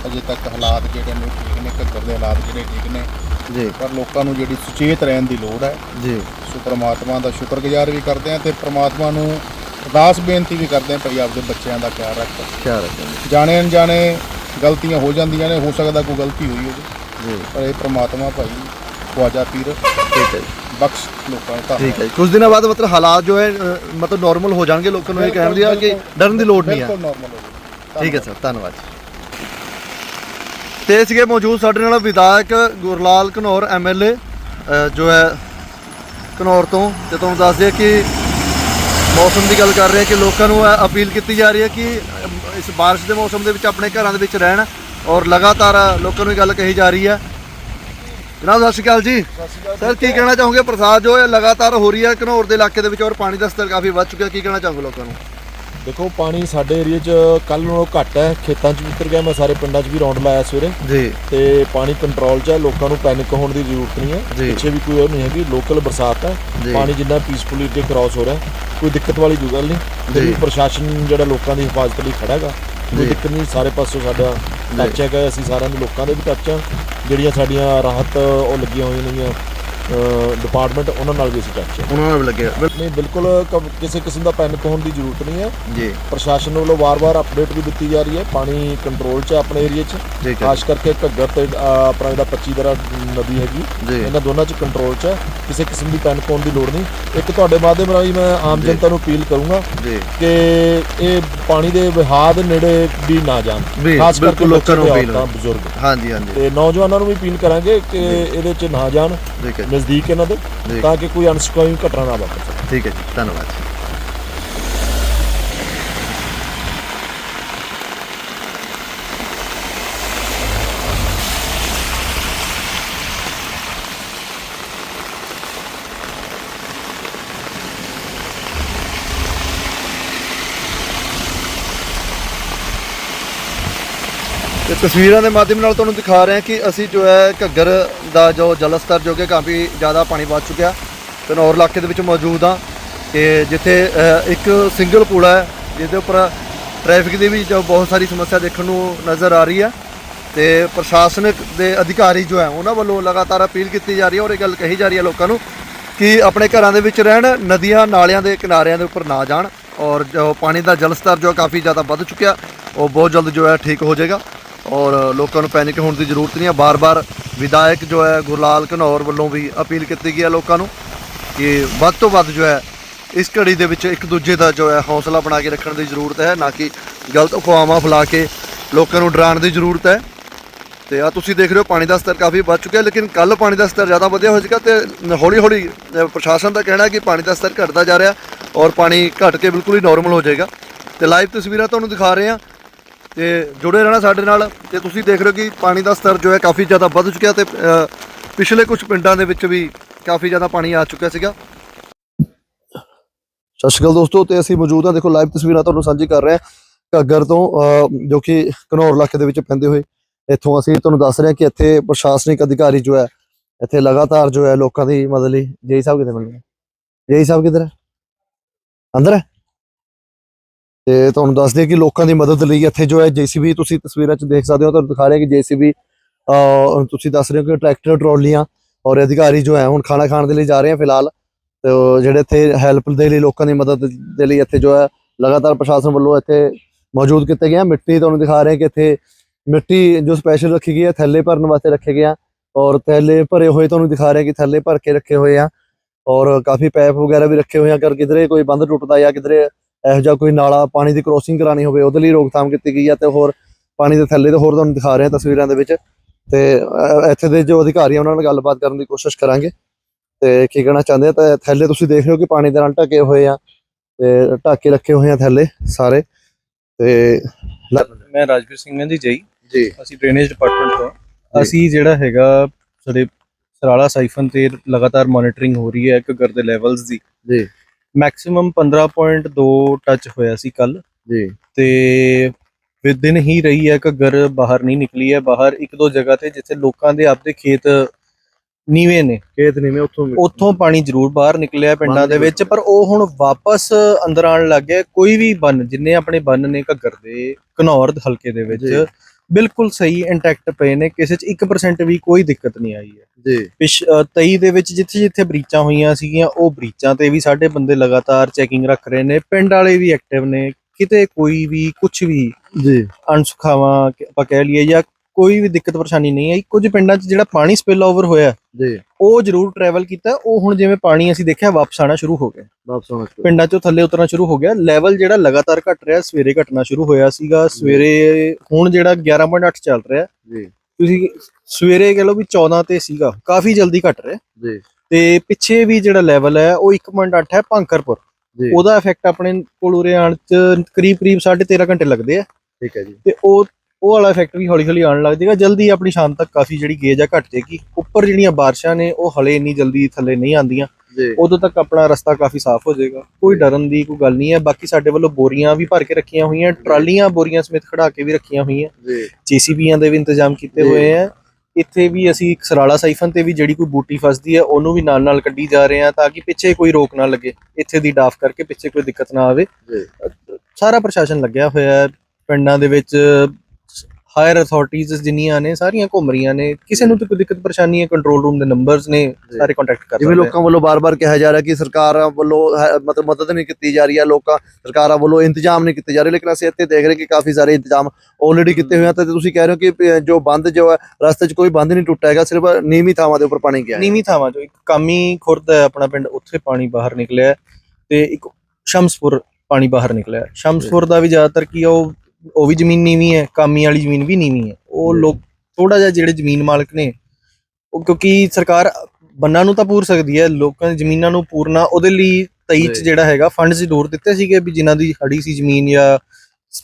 ਅਜੇ ਤੱਕ ਹਾਲਾਤ ਜਿਹੜੇ ਨੇ ਠੀਕ ਨੇ ਘੱਗਰ ਦੇ ਹਾਲਾਤ ਜਿਹੜੇ ਠੀਕ ਨੇ। ਜੀ। ਪਰ ਲੋਕਾਂ ਨੂੰ ਜਿਹੜੀ ਸੁਚੇਤ ਰਹਿਣ ਦੀ ਲੋੜ ਹੈ। ਜੀ। ਸੋ ਪਰਮਾਤਮਾ ਦਾ ਸ਼ੁਕਰਗੁਜ਼ਾਰ ਵੀ ਕਰਦੇ ਹਾਂ ਤੇ ਪਰਮਾਤਮਾ ਨੂੰ ਅਰਦਾਸ ਬੇਨਤੀ ਵੀ ਕਰਦੇ ਹਾਂ ਭਾਈ ਆਪਦੇ ਬੱਚਿਆਂ ਦਾ ਖਿਆਲ ਰੱਖ। ਖਿਆਲ ਰੱਖੋ ਜਾਣੇ ਅਣਜਾਣੇ ਗਲਤੀਆਂ ਹੋ ਜਾਂਦੀਆਂ ਨੇ ਹੋ ਸਕਦਾ ਕੋਈ ਗਲਤੀ ਹੋਈ ਹੋਵੇ। ਜੀ। ਪਰ ਇਹ ਪਰਮਾਤਮਾ ਭਾਈ ਖਵਾਜਾ ਪੀਰ ਠੀਕ ਹੈ ਜੀ। ਬਖਸ਼ ਲੋਕਾਂ ਦਾ ਠੀਕ ਹੈ ਜੀ। ਕੁਝ ਦਿਨਾਂ ਬਾਅਦ ਮਤਲਬ ਹਾਲਾਤ ਜੋ ਹੈ ਅ, ਮਤਲਬ ਨਾਰਮਲ ਹੋ ਜਾਣਗੇ ਲੋਕਾਂ ਨੂੰ ਇਹ ਕਹਿਣ ਦੀ ਆ ਕਿ ਡਰਨ ਦੀ ਲੋੜ ਨਹੀਂ ਹੈ ਬਿਲਕੁਲ ਠੀਕ ਹੈ ਸਰ ਧੰਨਵਾਦ ਤੇ ਸੀਗੇ ਮੌਜੂਦ ਸਾਡੇ ਨਾਲ ਵਿਧਾਇਕ ਗੁਰਲਾਲ ਘਨੌਰ ਐਮਐਲਏ ਜੋ ਹੈ ਘਨੌਰ ਤੋਂ। ਤੇ ਤੁਹਾਨੂੰ ਦੱਸ ਦਈਏ ਕਿ ਮੌਸਮ ਦੀ ਗੱਲ ਕਰ ਰਹੇ ਹਾਂ ਕਿ ਲੋਕਾਂ ਨੂੰ ਅਪੀਲ ਕੀਤੀ ਜਾ ਰਹੀ ਹੈ ਕਿ ਇਸ ਬਾਰਿਸ਼ ਦੇ ਮੌਸਮ ਦੇ ਵਿੱਚ ਆਪਣੇ ਘਰਾਂ ਦੇ ਵਿੱਚ ਰਹਿਣ ਔਰ ਲਗਾਤਾਰ ਲੋਕਾਂ ਨੂੰ ਇਹ ਗੱਲ ਕਹੀ ਜਾ ਰਹੀ ਹੈ। ਜਨਾਬ, ਸਤਿ ਸ਼੍ਰੀ ਅਕਾਲ ਜੀ। ਸਰ, ਕੀ ਕਹਿਣਾ ਚਾਹੋਗੇ? ਪ੍ਰਸਾਦ ਜੋ ਹੈ, ਲਗਾਤਾਰ ਹੋ ਰਹੀ ਹੈ ਘਨੌਰ ਦੇ ਇਲਾਕੇ ਦੇ ਵਿੱਚ ਔਰ ਪਾਣੀ ਦਾ ਸਤਰ ਕਾਫੀ ਵੱਧ ਚੁੱਕਿਆ। ਕੀ ਕਹਿਣਾ ਚਾਹੋਗੇ ਲੋਕਾਂ ਨੂੰ? ਦੇਖੋ ਪਾਣੀ ਸਾਡੇ ਏਰੀਆ 'ਚ ਕੱਲ ਨਾਲੋਂ ਘੱਟ ਹੈ। ਖੇਤਾਂ 'ਚ ਵੀ ਉਤਰ ਗਿਆ। ਮੈਂ ਸਾਰੇ ਪਿੰਡਾਂ 'ਚ ਵੀ ਰੌਂਡ ਲਾਇਆ ਸਵੇਰੇ। ਜੀ। ਤੇ ਪਾਣੀ ਕੰਟਰੋਲ 'ਚ ਹੈ। ਲੋਕਾਂ ਨੂੰ ਪੈਨਿਕ ਹੋਣ ਦੀ ਜ਼ਰੂਰਤ ਨਹੀਂ ਹੈ। ਜੀ। ਪਿੱਛੇ ਵੀ ਕੋਈ ਉਹ ਨਹੀਂ ਹੈਗੀ ਲੋਕਲ ਬਰਸਾਤ ਹੈ। ਜੀ। ਪਾਣੀ ਜਿੰਨਾ ਪੀਸਫੁਲੀ ਅੱਗੇ ਕ੍ਰਾਸ ਹੋ ਰਿਹਾ ਕੋਈ ਦਿੱਕਤ ਵਾਲੀ ਕੋਈ ਗੱਲ ਨਹੀਂ। ਫਿਰ ਜੀ। ਵੀ ਪ੍ਰਸ਼ਾਸਨ ਜਿਹੜਾ ਲੋਕਾਂ ਦੀ ਹਿਫਾਜ਼ਤ ਲਈ ਖੜਾ ਹੈਗਾ। ਕੋਈ ਜੀ। ਦਿੱਕਤ ਨਹੀਂ। ਸਾਰੇ ਪਾਸੋਂ ਸਾਡਾ ਟੱਚ ਹੈਗਾ। ਅਸੀਂ ਸਾਰਿਆਂ ਦੇ ਲੋਕਾਂ ਦੇ ਵੀ ਟੱਚ ਆ ਜਿਹੜੀਆਂ ਸਾਡੀਆਂ ਰਾਹਤ ਉਹ ਲੱਗੀਆਂ ਹੋਈਆਂ ਨੇਗੀਆਂ। ਡਿਪਾਰਟਮੈਂਟ ਉਹਨਾਂ ਨਾਲ ਵੀ ਅਸੀਂ ਟੱਚ ਉਹਨਾਂ ਨੂੰ ਵੀ ਲੱਗਿਆ ਨਹੀਂ ਬਿਲਕੁਲ ਕ- ਕਿਸੇ ਕਿਸਮ ਦਾ ਪੈਨਿਕ ਹੋਣ ਦੀ ਜ਼ਰੂਰਤ ਨਹੀਂ ਹੈ। ਜੀ। ਪ੍ਰਸ਼ਾਸਨ ਵੱਲੋਂ ਵਾਰ-ਵਾਰ ਅਪਡੇਟ ਵੀ ਦਿੱਤੀ ਜਾ ਰਹੀ ਹੈ। ਪਾਣੀ ਕੰਟਰੋਲ 'ਚ ਹੈ ਆਪਣੇ ਏਰੀਆ 'ਚ। ਠੀਕ ਹੈ ਖਾਸ ਕਰਕੇ ਘੱਗਰ ਤੇ ਅ, ਆਪਣਾ ਜਿਹੜਾ 25 ਦਰਾ ਨਦੀ ਹੈਗੀ ਜੀ। ਇਹਨਾਂ ਦੋਨਾਂ 'ਚ ਕੰਟਰੋਲ 'ਚ ਹੈ। ਕਿਸੇ ਕਿਸਮ ਦੀ ਪੈਨਿਕ ਹੋਣ ਦੀ ਲੋੜ ਨਹੀਂ। ਇੱਕ ਤੁਹਾਡੇ ਮਾਧਿਅਮ ਰਾਹੀਂ ਮੈਂ ਆਮ ਜੀ। ਜਨਤਾ ਨੂੰ ਅਪੀਲ ਕਰੂੰਗਾ ਜੀ। ਕਿ ਇਹ ਪਾਣੀ ਦੇ ਵਹਾਅ ਦੇ ਨੇੜੇ ਵੀ ਨਾ ਜਾਣ। ਵੀ, ਖਾਸ ਕਰਕੇ ਬਿਲਕੁਲ ਲੋਕਾਂ ਨੂੰ ਬੱਚੇ ਅਪੀਲ ਔਰਤਾਂ, ਬਜ਼ੁਰਗ। ਹਾਂਜੀ ਹਾਂਜੀ। ਤੇ ਨੌਜਵਾਨਾਂ ਨੂੰ ਵੀ ਅਪੀਲ ਕਰਾਂਗੇ ਕਿ ਇਹਦੇ 'ਚ ਨਾ ਜਾਣ। ਠੀਕ ਹੈ ਨਜ਼ਦੀਕ ਇਹਨਾਂ ਦੇ ਜੀ। ਤਾਂ ਕਿ ਕੋਈ ਅਨਸਕੋਈ ਘਟਨਾ ਨਾ ਵਾਪਰੇ ਠੀਕ ਹੈ ਜੀ ਧੰਨਵਾਦ ਤੇ ਤਸਵੀਰਾਂ ਦੇ ਮਾਧਿਅਮ ਨਾਲ ਤੁਹਾਨੂੰ ਦਿਖਾ ਰਹੇ ਹਾਂ ਕਿ ਅਸੀਂ ਜੋ ਹੈ ਘੱਗਰ ਦਾ ਜੋ ਜਲ ਸਤਰ ਜੋ ਕਿ ਕਾਫੀ ਜ਼ਿਆਦਾ ਪਾਣੀ ਵੱਧ ਚੁੱਕਿਆ ਘਨੌਰ ਇਲਾਕੇ ਦੇ ਵਿੱਚ ਮੌਜੂਦ ਹਾਂ ਕਿ ਜਿੱਥੇ ਇੱਕ ਸਿੰਗਲ ਪੂਲ ਹੈ, ਜਿਹਦੇ ਉੱਪਰ ਟ੍ਰੈਫਿਕ ਦੀ ਵੀ ਜੋ ਬਹੁਤ ਸਾਰੀ ਸਮੱਸਿਆ ਦੇਖਣ ਨੂੰ ਨਜ਼ਰ ਆ ਰਹੀ ਹੈ। ਤੇ ਪ੍ਰਸ਼ਾਸਨਿਕ ਦੇ ਅਧਿਕਾਰੀ ਜੋ ਹੈ, ਉਹਨਾਂ ਵੱਲੋਂ ਲਗਾਤਾਰ ਅਪੀਲ ਕੀਤੀ ਜਾ ਰਹੀ ਹੈ ਔਰ ਇਹ ਗੱਲ ਕਹੀ ਜਾ ਰਹੀ ਹੈ ਲੋਕਾਂ ਨੂੰ ਕਿ ਆਪਣੇ ਘਰਾਂ ਦੇ ਵਿੱਚ ਰਹਿਣ, ਨਦੀਆਂ, ਨਾਲਿਆਂ ਦੇ ਕਿਨਾਰਿਆਂ ਦੇ ਉੱਪਰ ਨਾ ਜਾਣ ਔਰ ਜੋ ਪਾਣੀ ਦਾ ਜਲ ਸਤਰ ਜੋ ਕਾਫੀ ਜ਼ਿਆਦਾ ਵੱਧ ਚੁੱਕਿਆ, ਉਹ ਬਹੁਤ ਜਲਦ ਜੋ ਹੈ ਠੀਕ ਹੋ ਜਾਏਗਾ। ਔਰ ਲੋਕਾਂ ਨੂੰ ਪੈਨਿਕ ਹੋਣ ਦੀ ਜ਼ਰੂਰਤ ਨਹੀਂ ਹੈ। ਬਾਰ-ਬਾਰ ਵਿਧਾਇਕ ਜੋ ਹੈ, ਗੁਰਲਾਲ ਘਨੌਰ ਵੱਲੋਂ ਵੀ ਅਪੀਲ ਕੀਤੀ ਗਈ ਹੈ ਲੋਕਾਂ ਨੂੰ ਕਿ ਵੱਧ ਤੋਂ ਵੱਧ ਜੋ ਹੈ, ਇਸ ਘੜੀ ਦੇ ਵਿੱਚ ਇੱਕ ਦੂਜੇ ਦਾ ਜੋ ਹੈ ਹੌਸਲਾ ਬਣਾ ਕੇ ਰੱਖਣ ਦੀ ਜ਼ਰੂਰਤ ਹੈ, ਨਾ ਕਿ ਗਲਤ ਅਫਵਾਹਾਂ ਫੈਲਾ ਕੇ ਲੋਕਾਂ ਨੂੰ ਡਰਾਉਣ ਦੀ ਜ਼ਰੂਰਤ ਹੈ। ਤੇ ਆ ਤੁਸੀਂ ਦੇਖ ਰਹੇ ਹੋ, ਪਾਣੀ ਦਾ ਸਤਰ ਕਾਫੀ ਵੱਧ ਚੁੱਕਿਆ ਲੇਕਿਨ ਕੱਲ ਪਾਣੀ ਦਾ ਸਤਰ ਜ਼ਿਆਦਾ ਵਧਿਆ ਹੋ ਜਾਏਗਾ ਤੇ ਹੌਲੀ ਹੌਲੀ ਪ੍ਰਸ਼ਾਸਨ ਦਾ ਕਹਿਣਾ ਹੈ ਕਿ ਪਾਣੀ ਦਾ ਸਤਰ ਘਟਦਾ ਜਾ ਰਿਹਾ ਔਰ ਪਾਣੀ ਘਟ ਕੇ ਬਿਲਕੁਲ ਹੀ ਨਾਰਮਲ ਹੋ ਜਾਏਗਾ। ਤੇ ਲਾਈਵ ਤਸਵੀਰਾਂ ਤੁਹਾਨੂੰ ਦਿਖਾ ਰਹੇ ਹਾਂ। ਤੇ ਜੁੜੇ ਰਹਿਣਾ ਸਾਡੇ ਨਾਲ ਤੇ ਤੁਸੀਂ ਦੇਖ ਰਹੇ ਹੋ ਕਿ ਪਾਣੀ ਦਾ ਸਤਰ ਜੋ ਹੈ ਕਾਫੀ ਜ਼ਿਆਦਾ ਵੱਧ ਚੁੱਕਿਆ ਤੇ ਪਿਛਲੇ ਕੁਝ ਪਿੰਡਾਂ ਦੇ ਵਿੱਚ ਵੀ ਕਾਫੀ ਜ਼ਿਆਦਾ ਪਾਣੀ ਆ ਚੁੱਕਿਆ ਸੀਗਾ। ਸਤਿ ਸ਼੍ਰੀ ਅਕਾਲ ਦੋਸਤੋ, ਤੇ ਅਸੀਂ ਮੌਜੂਦ ਹਾਂ, ਦੇਖੋ ਲਾਈਵ ਤਸਵੀਰਾਂ ਤੁਹਾਨੂੰ ਸਾਂਝੀ ਕਰ ਰਹੇ ਹਾਂ। ਘੱਗਰ ਤੋਂ ਜੋ ਕਿ ਘਨੌਰ ਇਲਾਕੇ ਦੇ ਵਿੱਚ ਪੈਂਦੇ ਹੋਏ, ਇੱਥੋਂ ਅਸੀਂ ਤੁਹਾਨੂੰ ਦੱਸ ਰਹੇ ਹਾਂ ਕਿ ਇੱਥੇ ਪ੍ਰਸ਼ਾਸਨਿਕ ਅਧਿਕਾਰੀ ਜੋ ਹੈ, ਇੱਥੇ ਲਗਾਤਾਰ ਜੋ ਹੈ ਲੋਕਾਂ ਦੀ ਮਦਦ ਲਈ, ਜੇਈ ਸਾਹਿਬ ਕਿੱਥੇ ਮਿਲ ਗਏ? ਜੇਈ ਸਾਹਿਬ ਕਿੱਧਰ ਹੈ? ਅੰਦਰ ਹੈ? ਤੇ ਤੁਹਾਨੂੰ ਦੱਸ ਦਈਏ ਕਿ ਲੋਕਾਂ ਦੀ ਮਦਦ ਲਈ ਇੱਥੇ ਜੋ ਹੈ ਜੀਸੀਬੀ, ਤੁਸੀਂ ਤਸਵੀਰਾਂ 'ਚ ਦੇਖ ਸਕਦੇ ਹੋ, ਤੁਹਾਨੂੰ ਦਿਖਾ ਰਿਹਾ ਕਿ ਜੀਸੀਬੀ ਤੁਸੀਂ ਦੱਸ ਰਹੇ ਹੋ ਕਿ ਟਰੈਕਟਰ, ਟਰਾਲੀਆਂ ਔਰ ਅਧਿਕਾਰੀ ਜੋ ਹੈ ਹੁਣ ਖਾਣਾ ਖਾਣ ਦੇ ਲਈ ਜਾ ਰਹੇ ਆ ਫਿਲਹਾਲ ਤੇ ਜਿਹੜੇ ਇੱਥੇ ਹੈਲਪ ਦੇ ਲਈ ਲੋਕਾਂ ਦੀ ਮਦਦ ਦੇ ਲਈ ਇੱਥੇ ਜੋ ਹੈ ਲਗਾਤਾਰ ਪ੍ਰਸ਼ਾਸਨ ਵੱਲੋਂ ਇੱਥੇ ਮੌਜੂਦ ਕੀਤੇ ਗਏ ਆ। ਮਿੱਟੀ ਤੁਹਾਨੂੰ ਦਿਖਾ ਰਹੇ ਕਿ ਇੱਥੇ ਮਿੱਟੀ ਜੋ ਸਪੈਸ਼ਲ ਰੱਖੀ ਗਈ ਹੈ, ਥੈਲੇ ਭਰਨ ਵਾਸਤੇ ਰੱਖੇ ਗਏ ਆ ਔਰ ਥੈਲੇ ਭਰੇ ਹੋਏ ਤੁਹਾਨੂੰ ਦਿਖਾ ਰਹੇ ਕਿ ਥੈਲੇ ਭਰ ਕੇ ਰੱਖੇ ਹੋਏ ਆ ਔਰ ਕਾਫੀ ਪੈਪ ਵਗੈਰਾ ਵੀ ਰੱਖੇ ਹੋਏ ਆ। ਅਗਰ ਕਿਧਰੇ ਕੋਈ ਬੰਦ ਟੁੱਟਦਾ ਜਾਂ ਕਿਧਰੇ ਇਹੋ ਜਿਹਾ ਕੋਈ ਨਾਲਾ ਪਾਣੀ ਦੀ ਕ੍ਰੋਸਿੰਗ ਕਰਾਣੀ ਹੋਵੇ ਉਹਦੇ ਲਈ ਰੋਕਥਾਮ ਕੀਤੀ ਗਈ ਆ ਤੇ ਹੋਰ ਪਾਣੀ ਦੇ ਥੱਲੇ ਤੇ ਹੋਰ ਤੁਹਾਨੂੰ ਦਿਖਾ ਰਹੇ ਆ ਤਸਵੀਰਾਂ ਦੇ ਵਿੱਚ। ਤੇ ਇੱਥੇ ਦੇ ਜੋ ਅਧਿਕਾਰੀ ਆ ਉਹਨਾਂ ਨਾਲ ਗੱਲਬਾਤ ਕਰਨ ਦੀ ਕੋਸ਼ਿਸ਼ ਕਰਾਂਗੇ। ਤੇ ਕੀ ਕਹਿਣਾ ਚਾਹੁੰਦੇ ਆ ਤਾਂ ਥੈਲੇ ਤੁਸੀਂ ਦੇਖ ਰਹੇ ਹੋ ਕਿ ਪਾਣੀ ਦੇ ਨਾਲ ਢਕੇ ਹੋਏ ਆ ਤੇ ਢੱਕ ਕੇ ਰੱਖੇ ਹੋਏ ਆ ਥੈਲੇ ਸਾਰੇ। ਤੇ ਮੈਂ ਰਾਜਵੀਰ ਸਿੰਘ ਹਾਂ ਜੀ ਜਈ। ਜੀ। ਅਸੀਂ ਡਰੇਨੇਜ ਡਿਪਾਰਟਮੈਂਟ ਤੋਂ। ਅਸੀਂ ਜਿਹੜਾ ਹੈਗਾ ਸਾਡੇ ਸਰਾਲਾ ਸਾਈਫਨ ਤੇ ਲਗਾਤਾਰ ਮੋਨੀਟਰਿੰਗ ਹੋ ਰਹੀ ਹੈ ਘੱਗਰ ਦੇ ਲੈਵਲਸ ਦੀ। ਜੀ। ਮੈਕਸਿਮਮ 15.2 ਟੱਚ ਹੋਇਆ ਸੀ ਕੱਲ। ਜੀ। ਤੇ ਵਿਦਿਨ ਹੀ ਰਹੀ ਹੈ ਘੱਗਰ ਬਾਹਰ ਨਹੀਂ ਨਿਕਲੀ ਹੈ। ਬਾਹਰ ਇੱਕ ਦੋ ਜਗ੍ਹਾ ਤੇ ਜਿੱਥੇ ਲੋਕਾਂ ਦੇ ਆਪਦੇ ਖੇਤ ਨੀਵੇਂ ਨੇ। ਖੇਤ ਮੈਂ ਉੱਥੋਂ ਉੱਥੋਂ ਪਾਣੀ ਜ਼ਰੂਰ ਬਾਹਰ ਨਿਕਲਿਆ ਪਿੰਡਾਂ ਦੇ ਵਿੱਚ ਪਰ ਉਹ ਹੁਣ ਵਾਪਸ ਅੰਦਰ ਆਉਣ ਲੱਗ ਗਿਆ ਕੋਈ ਵੀ ਬੰਨ ਜਿੰਨੇ ਆਪਣੇ ਬੰਨ ਨੇ ਘੱਗਰ ਦੇ ਘਨੌਰ ਦੇ ਹਲਕੇ ਦੇ ਵਿੱਚ। ਬਿਲਕੁਲ ਸਹੀ ਇੰਟੈਕਟ ਪਏ ਨੇ ਕਿਸੇ 'ਚ 1% ਵੀ ਕੋਈ ਦਿੱਕਤ ਨਹੀਂ ਆਈ ਹੈ। ਜੀ। ਪਿਛ ਅ, 23 ਦੇ ਵਿੱਚ ਜਿੱਥੇ ਜਿੱਥੇ ਬ੍ਰੀਚਾਂ ਹੋਈਆਂ ਸੀਗੀਆਂ ਉਹ ਬ੍ਰੀਚਾਂ ਤੇ ਵੀ ਸਾਡੇ ਬੰਦੇ ਲਗਾਤਾਰ ਚੈਕਿੰਗ ਰੱਖ ਰਹੇ ਨੇ। ਪਿੰਡ ਵਾਲੇ ਵੀ ਐਕਟਿਵ ਨੇ ਕਿਤੇ ਕੋਈ ਵੀ ਕੁਝ ਵੀ ਜੀ। ਅਣਸੁਖਾਵਾਂ ਕ- ਆਪਾਂ ਕਹਿ ਲਈਏ ਜਾਂ ਕੋਈ ਵੀ ਦਿੱਕਤ ਪਰੇਸ਼ਾਨੀ ਨਹੀਂ ਆਈ। ਕੁਝ ਪਿੰਡਾਂ 'ਚ ਜਿਹੜਾ ਪਾਣੀ ਸਪਿਲ ਓਵਰ ਹੋਇਆ ਜੀ। ਉਹ ਜ਼ਰੂਰ ਟਰੈਵਲ ਕੀਤਾ। ਉਹ ਹੁਣ ਜਿਵੇਂ ਪਾਣੀ ਅਸੀਂ ਦੇਖਿਆ ਵਾਪਸ ਆਣਾ ਸ਼ੁਰੂ ਹੋ ਗਿਆ। ਵਾਪਸ ਸ਼ੁਰੂ। ਪਿੰਡਾਂ 'ਚੋਂ ਥੱਲੇ ਉਤਰਨਾ ਸ਼ੁਰੂ ਹੋ ਗਿਆ। ਲੈਵਲ ਜਿਹੜਾ ਲਗਾਤਾਰ ਘਟ ਰਿਹਾ ਸਵੇਰੇ ਘਟਣਾ ਸ਼ੁਰੂ ਹੋਇਆ ਸੀਗਾ। ਸਵੇਰੇ ਹੁਣ ਜਿਹੜਾ 11.8 ਚੱਲ ਰਿਹਾ। ਜੀ। ਤੁਸੀਂ ਸਵੇਰੇ ਕਹ ਲਓ ਵੀ 14 ਤੇ ਸੀਗਾ। ਕਾਫੀ ਜਲਦੀ ਘਟ ਰਿਹਾ। ਜੀ। ਤੇ ਪਿੱਛੇ ਵੀ ਜਿਹੜਾ ਲੈਵਲ ਹੈ ਉਹ 1.8 ਹੈ ਭੰਕਰਪੁਰ। ਉਹਦਾ ਇਫੈਕਟ ਆਪਣੇ ਕੋਲ ਉਰੇ ਆਉਣ ਚ ਕਰੀਬ ਕਰੀਬ 13.5 ਘੰਟੇ ਲੱਗਦੇ ਆ। ਠੀਕ ਹੈ ਜੀ। ਤੇ ਉਹ ਉਹ ਵਾਲਾ ਇਫੈਕਟ ਵੀ ਹੌਲੀ ਹੌਲੀ ਆਉਣ ਲੱਗ ਜਾਏਗਾ। ਜਲਦੀ ਆਪਣੀ ਸ਼ਾਮ ਤੱਕ ਕਾਫੀ ਜਿਹੜੀ ਗੇਜ ਆ ਘਟ ਜਾਏਗੀ। ਉੱਪਰ ਜਿਹੜੀਆਂ ਬਾਰਿਸ਼ਾਂ ਨੇ ਉਹ ਹਲੇ ਇੰਨੀ ਜਲਦੀ ਥੱਲੇ ਨਹੀਂ ਆਉਂਦੀਆਂ। ਜੀ। ਉਦੋਂ ਤੱਕ ਆਪਣਾ ਰਸਤਾ ਕਾਫੀ ਸਾਫ਼ ਹੋ ਜਾਏਗਾ। ਕੋਈ ਡਰਨ ਦੀ ਕੋਈ ਗੱਲ ਨਹੀਂ ਹੈ। ਬਾਕੀ ਸਾਡੇ ਵੱਲੋਂ ਬੋਰੀਆਂ ਵੀ ਭਰ ਕੇ ਰੱਖੀਆਂ ਹੋਈਆਂ ਟਰਾਲੀਆਂ ਬੋਰੀਆਂ ਸਮੇਤ ਖੜਾ ਕੇ ਵੀ ਰੱਖੀਆਂ ਹੋਈਆਂ। ਜੀ। ਜੀਸੀਬੀਆਂ ਦੇ ਵੀ ਇੰਤਜ਼ਾਮ ਕੀਤੇ। ਹੋਏ ਆ। ਇੱਥੇ ਵੀ ਅਸੀਂ ਇੱਕ ਸਰਾਲਾ ਸਾਈਫਨ ਤੇ ਵੀ ਜਿਹੜੀ ਕੋਈ ਬੂਟੀ ਫਸਦੀ ਹੈ ਉਹਨੂੰ ਵੀ ਨਾਲ ਨਾਲ ਕੱਢੀ ਜਾ ਰਹੇ ਆ ਤਾਂ ਕਿ ਪਿੱਛੇ ਕੋਈ ਰੋਕ ਨਾ ਲੱਗੇ। ਇੱਥੇ ਦੀ ਡਾਫ ਕਰਕੇ ਪਿੱਛੇ ਕੋਈ ਦਿੱਕਤ ਨਾ ਆਵੇ। ਸਾਰਾ ਪ੍ਰਸ਼ਾਸਨ ਲੱਗਿਆ ਹੋਇਆ ਹੈ। ਪਿੰਡਾਂ ਦੇ ਵਿੱਚ ਹਾਇਰ ਅਥਾਰਟੀਆਂ ਜਿੰਨੀਆਂ ਨੇ ਸਾਰੀਆਂ ਘੁੰਮ ਰਹੀਆਂ ਨੇ। ਕਿਸੇ ਨੂੰ ਤੇ ਕੋਈ ਦਿੱਕਤ ਪਰੇਸ਼ਾਨੀ ਹੈ ਕੰਟਰੋਲ ਰੂਮ ਦੇ ਨੰਬਰਸ ਨੇ ਸਾਰੇ ਕੰਟੈਕਟ ਕਰ ਜਿਵੇਂ। ਲੋਕਾਂ ਵੱਲੋਂ ਬਾਰ-ਬਾਰ ਕਿਹਾ ਜਾ ਰਿਹਾ ਕਿ ਸਰਕਾਰਾਂ ਵੱਲੋਂ ਮਤਲਬ ਮਦਦ ਨਹੀਂ ਕੀਤੀ ਜਾ ਰਹੀ ਹੈ ਲੋਕਾਂ ਸਰਕਾਰਾਂ ਵੱਲੋਂ ਇੰਤਜ਼ਾਮ ਨਹੀਂ ਕੀਤੇ ਜਾ ਰਹੇ ਲੇਕਿਨ ਅਸੀਂ ਇੱਥੇ ਦੇਖ ਰਹੇ ਕਿ ਕਾਫੀ ਸਾਰੇ ਇੰਤਜ਼ਾਮ ਆਲਰੇਡੀ ਕੀਤੇ ਹੋਏ ਆ ਤੇ ਤੁਸੀਂ ਕਹਿ ਰਹੇ ਹੋ ਕਿ ਜੋ ਬੰਦ ਜੋ ਹੈ ਰਸਤੇ 'ਚ ਕੋਈ ਬੰਦ ਨਹੀਂ ਟੁੱਟਾ ਹੈਗਾ ਸਿਰਫ ਨੀਵੀਂ ਥਾਵਾਂ ਦੇ ਉੱਪਰ ਪਾਣੀ ਗਿਆ ਹੈ ਨੀਵੀਂ ਥਾਵਾਂ ਚੋਂ ਇੱਕ ਕਾਮੀ ਖੁਰਦ ਹੈ ਆਪਣਾ ਪਿੰਡ ਉੱਥੇ ਪਾਣੀ ਬਾਹਰ ਨਿਕਲਿਆ ਤੇ ਇੱਕ ਸ਼ਮਸਪੁਰ ਪਾਣੀ ਬਾਹਰ ਨਿਕਲਿਆ। ਸ਼ਮਸਪੁਰ ਦਾ ਵੀ ਜ਼ਿਆਦਾਤਰ ਕੀ ਉਹ ਉਹ ਵੀ ਜ਼ਮੀਨ ਨੀਵੀਂ ਹੈ ਕਾਮੀ ਵਾਲੀ ਜ਼ਮੀਨ ਵੀ ਨੀਵੀਂ ਹੈ ਉਹ। ਲੋਕ ਥੋੜਾ ਜਿਹਾ ਜਿਹੜੇ ਜ਼ਮੀਨ ਮਾਲਕ ਨੇ ਉਹ ਕਿਉਂਕਿ ਸਰਕਾਰ ਬੰਨਾਂ ਨੂੰ ਤਾਂ ਪੂਰ ਸਕਦੀ ਹੈ ਲੋਕਾਂ ਦੀ ਜ਼ਮੀਨਾਂ ਨੂੰ ਪੂਰਨਾ ਉਹਦੇ ਲਈ 23 ਚ। ਜਿਹੜਾ ਹੈਗਾ ਫੰਡਸ ਜ਼ਰੂਰ ਦਿੱਤੇ ਸੀਗੇ ਵੀ ਜਿਨ੍ਹਾਂ ਦੀ ਹੜੀ ਸੀ ਜ਼ਮੀਨ ਜਾਂ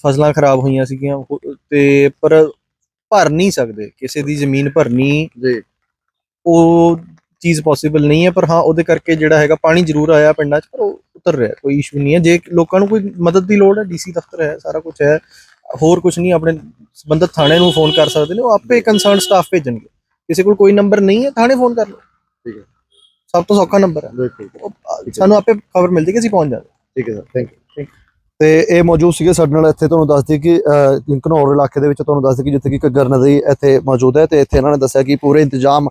ਫਸਲਾਂ ਖਰਾਬ ਹੋਈਆਂ ਸੀਗੀਆਂ ਤੇ ਪਰ ਭਰ ਨਹੀਂ ਸਕਦੇ ਕਿਸੇ ਦੀ ਜ਼ਮੀਨ ਭਰਨੀ ਜੀ ਉਹ ਚੀਜ਼ ਪੋਸੀਬਲ ਨਹੀਂ ਹੈ ਪਰ ਹਾਂ ਉਹਦੇ ਕਰਕੇ ਜਿਹੜਾ ਹੈਗਾ ਪਾਣੀ ਜ਼ਰੂਰ ਆਇਆ ਪਿੰਡਾਂ 'ਚ ਪਰ ਉਹ ਉਤਰ ਰਿਹਾ ਕੋਈ ਇਸ਼ੂ ਨਹੀਂ ਹੈ ਜੇ ਲੋਕਾਂ ਨੂੰ ਕੋਈ ਮਦਦ ਦੀ ਲੋੜ ਹੈ ਡੀਸੀ ਦਫ਼ਤਰ ਹੈ ਸਾਰਾ ਕੁਝ ਹੈ ਹੋਰ ਕੁਝ ਨਹੀਂ ਆਪਣੇ ਸੰਬੰਧਿਤ ਥਾਣੇ ਨੂੰ ਫੋਨ ਕਰ ਸਕਦੇ ਨੇ ਉਹ ਆਪੇ ਕੰਸਰਨ ਸਟਾਫ ਭੇਜਣਗੇ। ਕਿਸੇ ਕੋਲ ਕੋਈ ਨੰਬਰ ਨਹੀਂ ਹੈ ਥਾਣੇ ਫੋਨ ਕਰ ਲਓ। ਠੀਕ ਹੈ। ਸਭ ਤੋਂ ਸੌਖਾ ਨੰਬਰ ਹੈ। ਬਿਲਕੁਲ। ਸਾਨੂੰ ਆਪੇ ਖਬਰ ਮਿਲ ਜੇਗੀ ਅਸੀਂ ਪਹੁੰਚ ਜਾਵਾਂਗੇ ਠੀਕ ਹੈ ਸਰ ਥੈਂਕ ਯੂ ਤੇ ਇਹ ਮੌਜੂਦ ਸੀਗੇ ਸਾਡੇ ਨਾਲ ਇੱਥੇ ਤੁਹਾਨੂੰ ਦੱਸਦੀ ਕਿ ਘਨੌਰ ਇਲਾਕੇ ਦੇ ਵਿੱਚ ਤੁਹਾਨੂੰ ਦੱਸਦੀ ਕਿ ਜਿੱਥੇ ਕਿ ਘੱਗਰ ਨਦੀ ਇੱਥੇ ਮੌਜੂਦ ਹੈ ਤੇ ਇੱਥੇ ਇਹਨਾਂ ਨੇ ਦੱਸਿਆ ਕਿ ਪੂਰੇ ਇੰਤਜ਼ਾਮ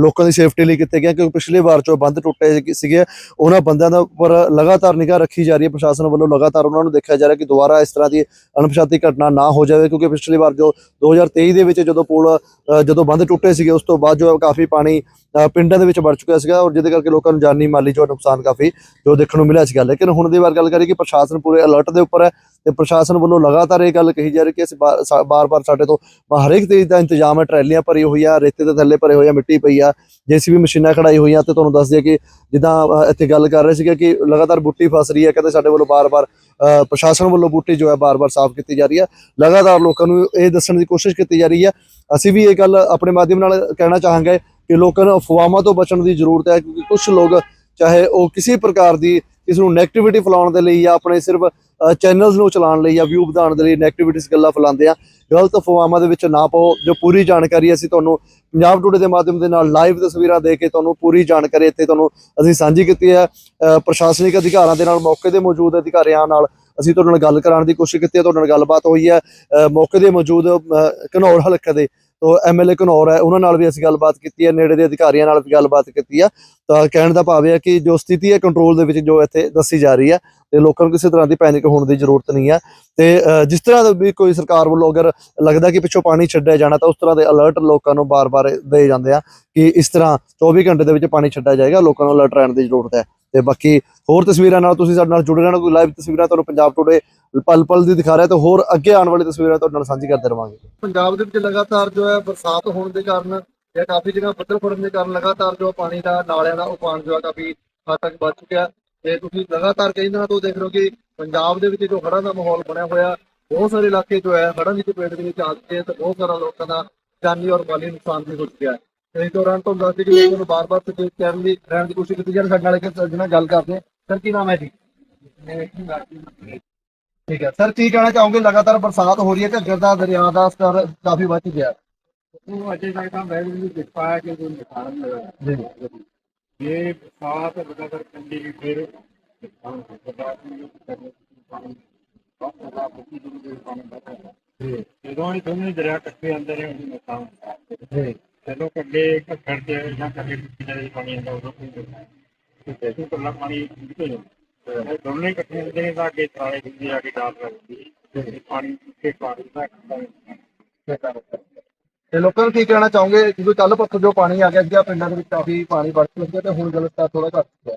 ਲੋਕਾਂ ਦੀ ਸੇਫਟੀ ਲਈ ਕੀਤੇ ਗਏ ਕਿਉਂਕਿ ਪਿਛਲੀ ਵਾਰ ਜੋ ਬੰਦ ਟੁੱਟੇ ਸੀਗੇ, ਉਹਨਾਂ ਬੰਦਿਆਂ ਦਾ ਉੱਪਰ ਲਗਾਤਾਰ ਨਿਗਾਹ ਰੱਖੀ ਜਾ ਰਹੀ ਹੈ। ਪ੍ਰਸ਼ਾਸਨ ਵੱਲੋਂ ਲਗਾਤਾਰ ਉਹਨਾਂ ਨੂੰ ਦੇਖਿਆ ਜਾ ਰਿਹਾ ਕਿ ਦੁਬਾਰਾ ਇਸ ਤਰ੍ਹਾਂ ਦੀ ਅਣਪਛਾਤੀ ਘਟਨਾ ਨਾ ਹੋ ਜਾਵੇ ਕਿਉਂਕਿ ਪਿਛਲੀ ਵਾਰ ਜੋ 2023 ਦੇ ਵਿੱਚ ਜਦੋਂ ਪੁਲ ਜਦੋਂ ਬੰਦ ਟੁੱਟੇ ਸੀਗੇ, ਉਸ ਤੋਂ ਬਾਅਦ ਜੋ ਕਾਫੀ ਪਾਣੀ ਪਿੰਡਾਂ ਦੇ ਵਿੱਚ ਵੜ ਚੁੱਕਿਆ ਸੀਗਾ ਔਰ ਜਿਹਦੇ ਕਰਕੇ ਲੋਕਾਂ ਨੂੰ ਜਾਨੀ ਮਾਲੀ ਜੋ ਨੁਕਸਾਨ ਕਾਫੀ ਜੋ ਦੇਖਣ ਨੂੰ ਮਿਲਿਆ ਸੀਗਾ। ਲੇਕਿਨ ਹੁਣ ਦੀ ਵਾਰ ਗੱਲ ਕਰੀਏ ਕਿ ਪ੍ਰਸ਼ਾਸਨ ਪੂਰੇ ਅਲਰਟ ਦੇ ਉੱਪਰ ਹੈ ਤੇ ਪ੍ਰਸ਼ਾਸਨ ਵੱਲੋਂ ਲਗਾਤਾਰ ਇਹ ਗੱਲ ਕਹੀ ਜਾ ਰਹੀ ਕਿ ਅਸੀਂ ਬਾਰ-ਬਾਰ ਸਾਡੇ ਤੋਂ ਹਰੇਕ ਚੀਜ਼ ਦਾ ਇੰਤਜ਼ਾਮ ਹੈ, ਟਰੈਲੀਆਂ ਭਰੀ ਹੋਈ ਆ, ਰੇਤੇ ਦੇ ਥੱਲੇ ਭਰੇ ਹੋਏ ਆ, ਮਿੱਟੀ ਪਈ ਆ, ਜੇਸੀਬੀ ਮਸ਼ੀਨਾਂ ਖੜਾਈ ਹੋਈਆਂ ਤੇ ਤੁਹਾਨੂੰ ਦੱਸ ਦਈਏ ਕਿ ਜਿੱਦਾਂ ਇੱਥੇ ਗੱਲ ਕਰ ਰਹੇ ਸੀਗੇ ਕਿ ਲਗਾਤਾਰ ਬੁੱਟੀ ਫਸ ਰਹੀ ਹੈ, ਕਹਿੰਦੇ ਸਾਡੇ ਵੱਲੋਂ ਬਾਰ-ਬਾਰ ਪ੍ਰਸ਼ਾਸਨ ਵੱਲੋਂ ਬੁੱਟੀ ਜੋ ਹੈ ਬਾਰ-ਬਾਰ ਸਾਫ਼ ਕੀਤੀ ਜਾ ਰਹੀ ਹੈ। ਲਗਾਤਾਰ ਲੋਕਾਂ ਨੂੰ ਇਹ ਦੱਸਣ ਦੀ ਕੋਸ਼ਿਸ਼ ਕੀਤੀ ਜਾ ਰਹੀ ਹੈ। ਅਸੀਂ ਵੀ ਇਹ ਗੱਲ ਆਪਣੇ ਮਾਧਿਅਮ ਨਾਲ ਕਹਿਣਾ ਚਾਹਾਂਗੇ ਕਿ ਲੋਕਾਂ ਨੂੰ ਅਫਵਾਹਾਂ ਤੋਂ ਬਚਣ ਦੀ ਜ਼ਰੂਰਤ ਹੈ, ਕਿਉਂਕਿ ਕੁਝ ਲੋਕ ਚਾਹੇ ਉਹ ਕਿਸੇ ਪ੍ਰਕਾਰ ਦੀ ਇਸ ਨੂੰ ਨੈਗੇਟਿਵਿਟੀ ਫੈਲਾਉਣ ਦੇ ਲਈ ਜਾਂ ਆਪਣੇ ਸਿਰਫ ਚੈਨਲਸ ਨੂੰ ਚਲਾਉਣ ਲਈ ਜਾਂ ਵਿਊ ਵਧਾਉਣ ਦੇ ਲਈ ਨੈਗੇਟਿਵਿਟੀਜ਼ ਗੱਲਾਂ ਫੈਲਾਉਂਦੇ ਆ, ਗਲਤ ਅਫਵਾਹਾਂ ਦੇ ਵਿੱਚ ਨਾ ਪਾਓ। ਜੋ ਪੂਰੀ ਜਾਣਕਾਰੀ ਅਸੀਂ ਤੁਹਾਨੂੰ ਪੰਜਾਬ ਟੂਡੇ ਦੇ ਮਾਧਿਅਮ ਦੇ ਨਾਲ ਲਾਈਵ ਤਸਵੀਰਾਂ ਦੇ ਕੇ ਤੁਹਾਨੂੰ ਪੂਰੀ ਜਾਣਕਾਰੀ ਇੱਥੇ ਤੁਹਾਨੂੰ ਅਸੀਂ ਸਾਂਝੀ ਕੀਤੀ ਹੈ। ਪ੍ਰਸ਼ਾਸਨਿਕ ਅਧਿਕਾਰਾਂ ਦੇ ਨਾਲ ਮੌਕੇ ਦੇ ਮੌਜੂਦ ਅਧਿਕਾਰੀਆਂ ਨਾਲ ਅਸੀਂ ਤੁਹਾਡੇ ਨਾਲ ਗੱਲ ਕਰਾਉਣ ਦੀ ਕੋਸ਼ਿਸ਼ ਕੀਤੀ ਹੈ, ਤੁਹਾਡੇ ਨਾਲ ਗੱਲਬਾਤ ਹੋਈ ਹੈ। ਮੌਕੇ ਦੇ ਮੌਜੂਦ ਘਨੌਰ ਹਲਕੇ ਦੇ ਤੋਂ ਐਮਐਲਏ ਘਨੌਰ ਹੈ, ਉਹਨਾਂ ਨਾਲ ਵੀ ਅਸੀਂ ਗੱਲਬਾਤ ਕੀਤੀ ਹੈ, ਨੇੜੇ ਦੇ ਅਧਿਕਾਰੀਆਂ ਨਾਲ ਵੀ ਗੱਲਬਾਤ ਕੀਤੀ ਆ ਤਾਂ ਕਹਿਣ ਦਾ ਭਾਵ ਇਹ ਹੈ ਕਿ ਜੋ ਸਥਿਤੀ ਹੈ ਕੰਟਰੋਲ ਦੇ ਵਿੱਚ ਜੋ ਇੱਥੇ ਦੱਸੀ ਜਾ ਰਹੀ ਹੈ ਤੇ ਲੋਕਾਂ ਨੂੰ ਕਿਸੇ ਤਰ੍ਹਾਂ ਦੀ ਪੈਨਿਕ ਹੋਣ ਦੀ ਜ਼ਰੂਰਤ ਨਹੀਂ ਹੈ। ਤੇ ਜਿਸ ਤਰ੍ਹਾਂ ਦਾ ਵੀ ਕੋਈ ਸਰਕਾਰ ਵੱਲੋਂ ਅਗਰ ਲੱਗਦਾ ਕਿ ਪਿੱਛੋਂ ਪਾਣੀ ਛੱਡਿਆ ਜਾਣਾ, ਤਾਂ ਉਸ ਤਰ੍ਹਾਂ ਦੇ ਅਲਰਟ ਲੋਕਾਂ ਨੂੰ ਬਾਰ-ਬਾਰ ਦੇ ਜਾਂਦੇ ਆ ਕਿ ਇਸ ਤਰ੍ਹਾਂ 24 ਘੰਟੇ ਦੇ ਵਿੱਚ ਪਾਣੀ ਛੱਡਿਆ ਜਾਏਗਾ, ਲੋਕਾਂ ਨੂੰ ਅਲਰਟ ਰਹਿਣ ਦੀ ਜ਼ਰੂਰਤ ਹੈ। ਤੇ ਬਾਕੀ ਹੋਰ ਤਸਵੀਰਾਂ ਨਾਲ ਤੁਸੀਂ ਸਾਡੇ ਨਾਲ ਜੁੜੇ ਰਹਿਣਾ, ਕੋਈ ਲਾਈਵ ਤਸਵੀਰਾਂ ਤੁਹਾਨੂੰ ਪੰਜਾਬ ਟੁਡੇ ਪਲ ਪਲ ਦੀ ਦਿਖਾ ਰਿਹਾ ਤੇ ਹੋਰ ਅੱਗੇ ਆਉਣ ਵਾਲੀ ਤਸਵੀਰਾਂ ਤੁਹਾਡੇ ਨਾਲ ਸਾਂਝੀ ਕਰਦੇ ਰਵਾਂਗੇ। ਪੰਜਾਬ ਦੇ ਵਿੱਚ ਲਗਾਤਾਰ ਜੋ ਹੈ ਬਰਸਾਤ ਹੋਣ ਦੇ ਕਾਰਨ ਜਾਂ ਕਾਫੀ ਜਗ੍ਹਾ ਬੱਦਲ ਫੜਨ ਦੇ ਕਾਰਨ ਲਗਾਤਾਰ ਜੋ ਪਾਣੀ ਦਾ ਨਾਲਿਆਂ ਦਾ ਉਫਾਨ ਜੋ ਹੈ ਕਾਫੀ ਹੱਦ ਤੱਕ ਵੱਧ ਚੁੱਕਿਆ ਤੇ ਤੁਸੀਂ ਲਗਾਤਾਰ ਕਈ ਦਿਨਾਂ ਤੋਂ ਦੇਖ ਰਹੇ ਹੋ ਕਿ ਪੰਜਾਬ ਦੇ ਵਿੱਚ ਜੋ ਹੜ੍ਹਾਂ ਦਾ ਮਾਹੌਲ ਬਣਿਆ ਹੋਇਆ ਬਹੁਤ ਸਾਰੇ ਇਲਾਕੇ ਜੋ ਹੈ ਹੜ੍ਹਾਂ ਦੀ ਚਪੇਟ ਦੇ ਵਿੱਚ ਆ ਚੁੱਕੇ ਤੇ ਬਹੁਤ ਸਾਰਾ ਲੋਕਾਂ ਦਾ ਜਾਨੀ ਔਰ ਮਾਲੀ ਨੁਕਸਾਨ ਵੀ ਹੋ ਚੁੱਕਿਆ ਹੈ। ਇਸ ਦੌਰਾਨ ਤੋਂ ਦੱਸਦੇ ਕਿ ਲੋਕਾਂ ਨੂੰ ਬਾਰ-ਬਾਰ ਸੁਚੇਤ ਕਰਨ ਲਈ ਰਹਿਣ ਦੀ ਕੋਸ਼ਿਸ਼ ਕੀਤੀ ਜਾ ਰਹੀ ਹੈ। ਸਾਡੇ ਨਾਲ ਇੱਕ ਨਾਲ ਗੱਲ ਕਰਦੇ ਹਾਂ ਸਰ ਕੀ ਨਾਮ ਹੈ ਜੀ? ਠੀਕ ਹੈ। ਸਰ ਕੀ ਕਹਿਣਾ ਚਾਹੋਗੇ? ਲਗਾਤਾਰ ਬਰਸਾਤ ਹੋ ਰਹੀ ਹੈ ਘੱਗਰ ਦਾ ਦਰਿਆ ਦਾ ਸਤਰ ਕਾਫੀ ਵੱਧ ਗਿਆ ਉਹ ਅਜੇ ਤੱਕ ਤਾਂ ਮੈਂ ਵੀ ਨਹੀਂ ਦੇਖ ਪਾਇਆ ਕਿ ਕੋਈ ਨੁਕਸਾਨ ਹੋਇਆ ਜੀ। ਇਹ ਸਾਥ ਲਗਾਤਾਰ ਕੰਡੀ ਵੀ ਫਿਰ ਹੋ ਸਕਦਾ ਹੈ ਪਾਣੀ ਬਹੁਤ ਜ਼ਿਆਦਾ ਬੁੱਧੀ ਦੀ ਪਾਣੀ ਬਤਾ ਹੈ ਜਦੋਂ ਇਹ ਦੋਨੇ ਦਰਿਆ ਇਕੱਠੇ ਆਉਂਦੇ ਨੇ ਉਹ ਨੁਕਸਾਨ ਹੁੰਦਾ ਹੈ। ਜੀ। ਜਦੋਂ ਕੱਲੇ ਘੱਟੜ ਦੇ ਜਾਂ ਕੱਲੇ ਕਿਨਾਰੇ ਪਾਣੀ ਆਉਂਦਾ ਉਦੋਂ ਕੋਈ ਨਹੀਂ ਤੇ ਜਦੋਂ ਕੱਲਾ ਪਾਣੀ ਨਿਕਲ ਜਾਂਦਾ। ਦੋਨੇ ਇਕੱਠੇ ਹੁੰਦੇ ਨੇ ਤਾਂ ਅੱਗੇ ਤਾਲੇ ਹੁੰਦੇ ਆ ਕੇ ਡਾਲ ਹੈ। ਤੇ ਪਾਣੀ ਉੱਤੇ ਪਾਣੀ ਦਾ ਤੇ ਲੋਕਾਂ ਨੂੰ ਕੀ ਕਹਿਣਾ ਚਾਹੋਗੇ? ਕਿਉਂਕਿ ਕੱਲ ਪਰਸੋਂ ਜੋ ਪਾਣੀ ਆ ਗਿਆ ਸੀਗਾ ਪਿੰਡਾਂ ਦੇ ਵਿੱਚ ਕਾਫੀ ਪਾਣੀ ਵੱਧ ਚੁੱਕਿਆ ਤੇ ਹੁਣ ਜਲ ਸਤਰ ਥੋੜਾ ਘੱਟ ਚੁੱਕਿਆ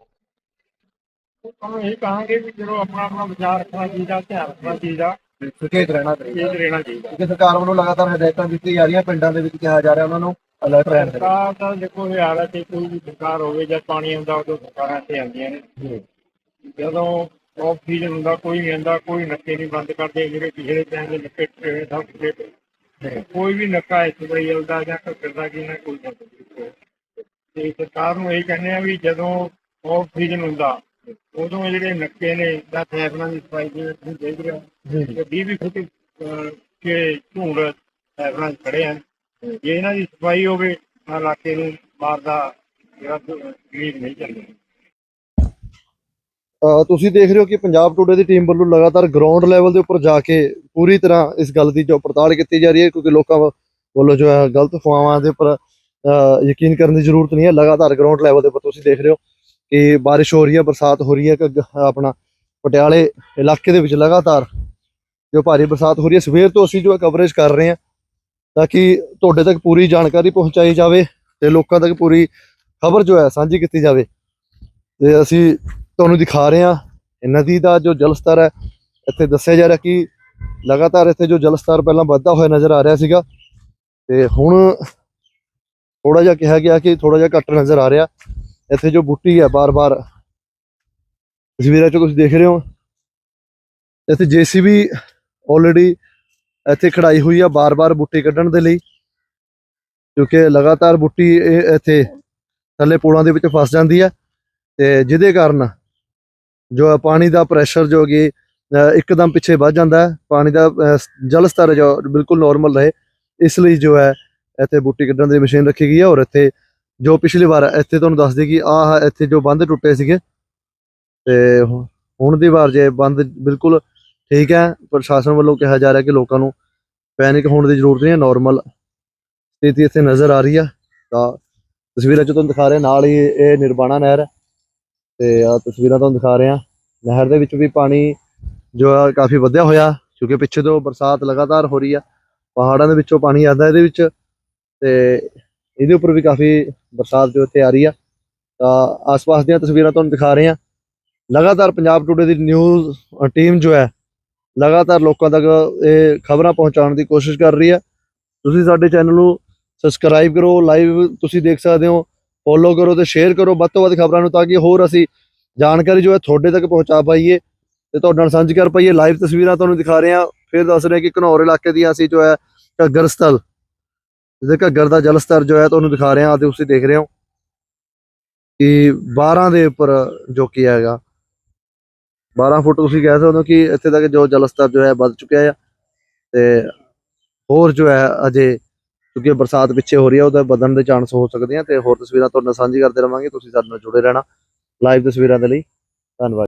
ਆਪਾਂ ਇਹ ਕਹਾਂਗੇ ਵੀ ਜਦੋਂ ਆਪਣਾ ਆਪਣਾ ਵਿਚਾਰ ਰੱਖਣਾ ਚਾਹੀਦਾ ਧਿਆਨ ਰੱਖਣਾ ਚਾਹੀਦਾ। ਸੁਚੇਤ ਰਹਿਣਾ ਚਾਹੀਦਾ। ਇਹ ਰਹਿਣਾ ਚਾਹੀਦਾ। ਕਿਉਂਕਿ ਸਰਕਾਰ ਵੱਲੋਂ ਲਗਾਤਾਰ ਹਦਾਇਤਾਂ ਦਿੱਤੀਆਂ ਜਾ ਰਹੀਆਂ ਪਿੰਡਾਂ ਦੇ ਵਿੱਚ ਕਿਹਾ ਜਾ ਰਿਹਾ ਉਹਨਾਂ ਨੂੰ। ਅਲਰਟ ਰਹਿਣ ਦੇ ਲਈ। ਸਰਕਾਰ ਦਾ ਦੇਖੋ ਇਹ ਹਾਲ ਹੈ ਕਿ ਕੋਈ ਵੀ ਸਰਕਾਰ ਹੋਵੇ ਜਦ ਪਾਣੀ ਆਉਂਦਾ ਉਦੋਂ ਸਰਕਾਰਾਂ ਤੇ ਆਉਂਦੀਆਂ ਨੇ ਜਦੋਂ ਆਫ ਸੀਜ਼ਨ ਹੁੰਦਾ ਕੋਈ ਨਹੀਂ ਆਉਂਦਾ ਕੋਈ ਨੱਕੇ ਨਹੀਂ ਬੰਦ ਕਰਦੇ ਜਿਹੜੇ ਪਿਛਲੇ ਟਾਈਮ ਦੇ ਨੱਕੇ ਸਭ। ਕੋਈ ਵੀ ਨੱਕਾ ਇਸ ਜਾਂ ਕਰਦਾ ਕਿ ਨਾ ਕੋਈ। ਤੇ ਸਰਕਾਰ ਨੂੰ ਇਹ ਕਹਿੰਦੇ ਆ ਵੀ ਜਦੋਂ ਆਫ ਸੀਜ਼ਨ ਹੁੰਦਾ ਉਦੋਂ ਇਹ ਜਿਹੜੇ ਨੱਕੇ ਨੇ ਜਾਂ ਫੈਸਲਾਂ ਦੀ ਸਫ਼ਾਈ ਜਿਵੇਂ ਤੁਸੀਂ ਦੇਖ ਰਹੇ ਹੋ ਕਿ 20 20 ਫੁੱਟ ਅਹ, ਕੇ ਝੂੰਡ ਫੈਸਲਾਂ 'ਚ ਖੜੇ ਆ ਜੇ ਇਹਨਾਂ ਦੀ ਸਫ਼ਾਈ ਹੋਵੇ ਤਾਂ ਇਲਾਕੇ ਨੂੰ ਮਾਰਦਾ ਜਿਹੜਾ ਗਰੀਬ ਨਹੀਂ ਚੱਲਦਾ ਅਹ ਤੁਸੀਂ ਦੇਖ ਰਹੇ ਹੋ ਕਿ ਪੰਜਾਬ ਟੂਡੇ ਦੀ ਟੀਮ ਵੱਲੋਂ ਲਗਾਤਾਰ ਗਰਾਊਂਡ ਲੈਵਲ ਦੇ ਉੱਪਰ ਜਾ ਕੇ ਪੂਰੀ ਤਰ੍ਹਾਂ ਇਸ ਗੱਲ ਦੀ ਜੋ ਪੜਤਾਲ ਕੀਤੀ ਜਾ ਰਹੀ ਹੈ, ਕਿਉਂਕਿ ਲੋਕਾਂ ਵ- ਵੱਲੋਂ ਜੋ ਹੈ ਗਲਤ ਅਫਵਾਹਾਂ ਦੇ ਉੱਪਰ, ਅਹ ਯਕੀਨ ਕਰਨ ਦੀ ਜ਼ਰੂਰਤ ਨਹੀਂ ਹੈ, ਲਗਾਤਾਰ ਗਰਾਊਂਡ ਲੈਵਲ ਦੇ ਉੱਪਰ ਤੁਸੀਂ ਦੇਖ ਰਹੇ ਹੋ ਕਿ ਬਾਰਿਸ਼ ਹੋ ਰਹੀ ਹੈ, ਬਰਸਾਤ ਹੋ ਰਹੀ ਹੈ ਕਿ ਆਪਣਾ ਪਟਿਆਲੇ ਇਲਾਕੇ ਦੇ ਵਿੱਚ ਲਗਾਤਾਰ ਜੋ ਭਾਰੀ ਬਰਸਾਤ ਹੋ ਰਹੀ ਹੈ। ਸਵੇਰ ਤੋਂ ਅਸੀਂ ਜੋ ਕਵਰੇਜ ਕਰ ਰਹੇ ਹਾਂ ਤਾਂ ਕਿ ਤੁਹਾਡੇ ਤੱਕ ਪੂਰੀ ਜਾਣਕਾਰੀ ਪਹੁੰਚਾਈ ਜਾਵੇ ਤੇ ਲੋਕਾਂ ਤੱਕ ਪੂਰੀ ਖਬਰ ਜੋ ਹੈ ਸਾਂਝੀ ਕੀਤੀ ਜਾਵੇ। ਤੇ ਅਸੀਂ ਤੁਹਾਨੂੰ ਦਿਖਾ ਰਹੇ ਹਾਂ ਨਦੀ ਦਾ ਜੋ ਜਲ ਸਤਰ ਹੈ, ਇੱਥੇ ਦੱਸਿਆ ਜਾ ਰਿਹਾ ਕਿ ਲਗਾਤਾਰ ਇੱਥੇ ਜੋ ਜਲ ਸਤਰ ਪਹਿਲਾਂ ਵੱਧਦਾ ਹੋਇਆ ਨਜ਼ਰ ਆ ਰਿਹਾ ਸੀਗਾ। ਤੇ ਹੁਣ ਥੋੜਾ ਜਿਹਾ ਕਿਹਾ ਗਿਆ ਕਿ ਥੋੜਾ ਜਿਹਾ ਘੱਟ ਨਜ਼ਰ ਆ ਰਿਹਾ। ਇੱਥੇ ਜੋ ਬੁੱਟੀ ਹੈ ਬਾਰ-ਬਾਰ, ਤਸਵੀਰਾਂ 'ਚ ਤੁਸੀਂ ਦੇਖ ਰਹੇ ਹੋ। ਇੱਥੇ ਜੀਸੀਬੀ ਆਲਰੇਡੀ ਇੱਥੇ ਖੜਾਈ ਹੋਈ ਆ ਬਾਰ-ਬਾਰ ਬੁੱਟੀ ਕੱਢਣ ਦੇ ਲਈ, ਕਿਉਂਕਿ ਲਗਾਤਾਰ ਬੁੱਟੀ ਇੱਥੇ ਥੱਲੇ ਪੁਲਾਂ ਦੇ ਵਿੱਚ ਫਸ ਜਾਂਦੀ ਹੈ ਤੇ ਜਿਹਦੇ ਕਾਰਨ ਜੋ ਹੈ ਪਾਣੀ ਦਾ ਪ੍ਰੈਸ਼ਰ ਜੋ ਕਿ ਇੱਕਦਮ ਪਿੱਛੇ ਵੱਧ ਜਾਂਦਾ ਪਾਣੀ ਦਾ ਜਲ ਸਤਰ ਜੋ ਬਿਲਕੁਲ ਨਾਰਮਲ ਰਹੇ, ਇਸ ਲਈ ਜੋ ਹੈ ਇੱਥੇ ਬੁੱਟੀ ਕੱਢਣ ਦੀ ਮਸ਼ੀਨ ਰੱਖੀ ਗਈ ਹੈ ਔਰ ਇੱਥੇ ਜੋ ਪਿਛਲੀ ਵਾਰ ਇੱਥੇ ਤੁਹਾਨੂੰ ਦੱਸ ਦਈਏ ਕਿ ਆਹ ਇੱਥੇ ਜੋ ਬੰਦ ਟੁੱਟੇ ਸੀਗੇ, ਤੇ ਹੁਣ ਦੀ ਵਾਰ ਜੇ ਬੰਦ ਬਿਲਕੁਲ ਠੀਕ ਹੈ, ਪ੍ਰਸ਼ਾਸਨ ਵੱਲੋਂ ਕਿਹਾ ਜਾ ਰਿਹਾ ਕਿ ਲੋਕਾਂ ਨੂੰ ਪੈਨਿਕ ਹੋਣ ਦੀ ਜ਼ਰੂਰਤ ਨਹੀਂ ਹੈ ਨਾਰਮਲ ਸਥਿਤੀ ਇੱਥੇ ਨਜ਼ਰ ਆ ਰਹੀ ਆ ਤਾਂ ਤਸਵੀਰਾਂ 'ਚ ਤੁਹਾਨੂੰ ਦਿਖਾ ਰਹੇ, ਨਾਲ ਹੀ ਇਹ ਨਿਰਬਾਣਾ ਨਹਿਰ ਹੈ ਤੇ ਆ ਤਸਵੀਰਾਂ ਤੁਹਾਨੂੰ ਦਿਖਾ ਰਹੇ। ਹਾਂ ਨਹਿਰ ਦੇ ਵਿੱਚ ਵੀ ਪਾਣੀ ਜੋ ਹੈ ਕਾਫੀ ਵਧਿਆ ਹੋਇਆ, ਕਿਉਂਕਿ ਪਿੱਛੇ ਤੋਂ ਬਰਸਾਤ ਲਗਾਤਾਰ ਹੋ ਰਹੀ ਆ। ਪਹਾੜਾਂ ਦੇ ਵਿੱਚੋਂ ਪਾਣੀ ਆਉਂਦਾ ਇਹਦੇ ਵਿੱਚ ਤੇ ਇਹਦੇ ਉੱਪਰ ਵੀ ਕਾਫੀ ਬਰਸਾਤ ਜੋ ਇੱਥੇ ਆ ਰਹੀ ਆ। ਤਾਂ ਆਸ-ਪਾਸ ਦੀਆਂ ਤਸਵੀਰਾਂ ਤੁਹਾਨੂੰ ਦਿਖਾ ਰਹੇ। ਹਾਂ ਲਗਾਤਾਰ ਪੰਜਾਬ ਟੁਡੇ ਦੀ ਨਿਊਜ਼ ਟੀਮ ਜੋ ਹੈ ਲਗਾਤਾਰ ਲੋਕਾਂ ਤੱਕ ਇਹ ਖਬਰਾਂ ਪਹੁੰਚਾਉਣ ਦੀ ਕੋਸ਼ਿਸ਼ ਕਰ ਰਹੀ ਹੈ। ਤੁਸੀਂ ਸਾਡੇ ਚੈਨਲ ਨੂੰ ਸਬਸਕ੍ਰਾਈਬ ਕਰੋ ਲਾਈਵ ਤੁਸੀਂ ਦੇਖ ਸਕਦੇ ਹੋ ਫੋਲੋ ਕਰੋ ਤੇ ਸ਼ੇਅਰ ਕਰੋ ਵੱਧ ਤੋਂ ਵੱਧ ਖਬਰਾਂ ਨੂੰ ਤਾਂ ਕਿ ਹੋਰ ਅਸੀਂ ਜਾਣਕਾਰੀ ਜੋ ਹੈ ਤੁਹਾਡੇ ਤੱਕ ਪਹੁੰਚਾ ਪਾਈਏ ਤੇ ਤੁਹਾਡੇ ਨਾਲ ਸਾਂਝੀ ਕਰ ਪਾਈਏ। ਲਾਈਵ ਤਸਵੀਰਾਂ ਤੁਹਾਨੂੰ ਦਿਖਾ ਰਹੇ ਹਾਂ। ਫਿਰ ਦੱਸ ਰਹੇ ਕਿ ਘਨੌਰ ਇਲਾਕੇ ਦੀਆਂ ਅਸੀਂ ਜੋ ਹੈ ਘੱਗਰ ਸਥਲ ਜਿਹਦੇ ਘੱਗਰ ਦਾ ਜਲ ਸਤਰ ਜੋ ਹੈ ਤੁਹਾਨੂੰ ਦਿਖਾ ਰਹੇ ਹਾਂ ਤੇ ਤੁਸੀਂ ਦੇਖ ਰਹੇ ਹੋ ਕਿ 12 ਦੇ ਉੱਪਰ ਜੋ ਕੀ ਹੈਗਾ। 12 ਫੁੱਟ ਤੁਸੀਂ ਕਹਿ ਸਕਦੇ ਹੋ ਕਿ ਇੱਥੇ ਤੱਕ ਜੋ ਜਲ ਸਤਰ ਜੋ ਹੈ ਵੱਧ ਚੁੱਕਿਆ ਆ ਤੇ ਹੋਰ ਜੋ ਹੈ ਅਜੇ ਕਿਉਂਕਿ ਬਰਸਾਤ ਪਿੱਛੇ ਹੋ ਰਹੀ ਹੈ ਉਹਦਾ ਵਧਣ ਦੇ ਚਾਂਸ ਹੋ ਸਕਦੇ ਆ ਤੇ ਹੋਰ ਤਸਵੀਰਾਂ ਤੁਹਾਡੇ ਨਾਲ ਸਾਂਝੀ ਕਰਦੇ ਰਵਾਂਗੇ। ਤੁਸੀਂ ਸਾਡੇ ਨਾਲ ਜੁੜੇ ਰਹਿਣਾ। ਲਾਈਵ ਤਸਵੀਰਾਂ ਦੇ ਲਈ। ਧੰਨਵਾਦ।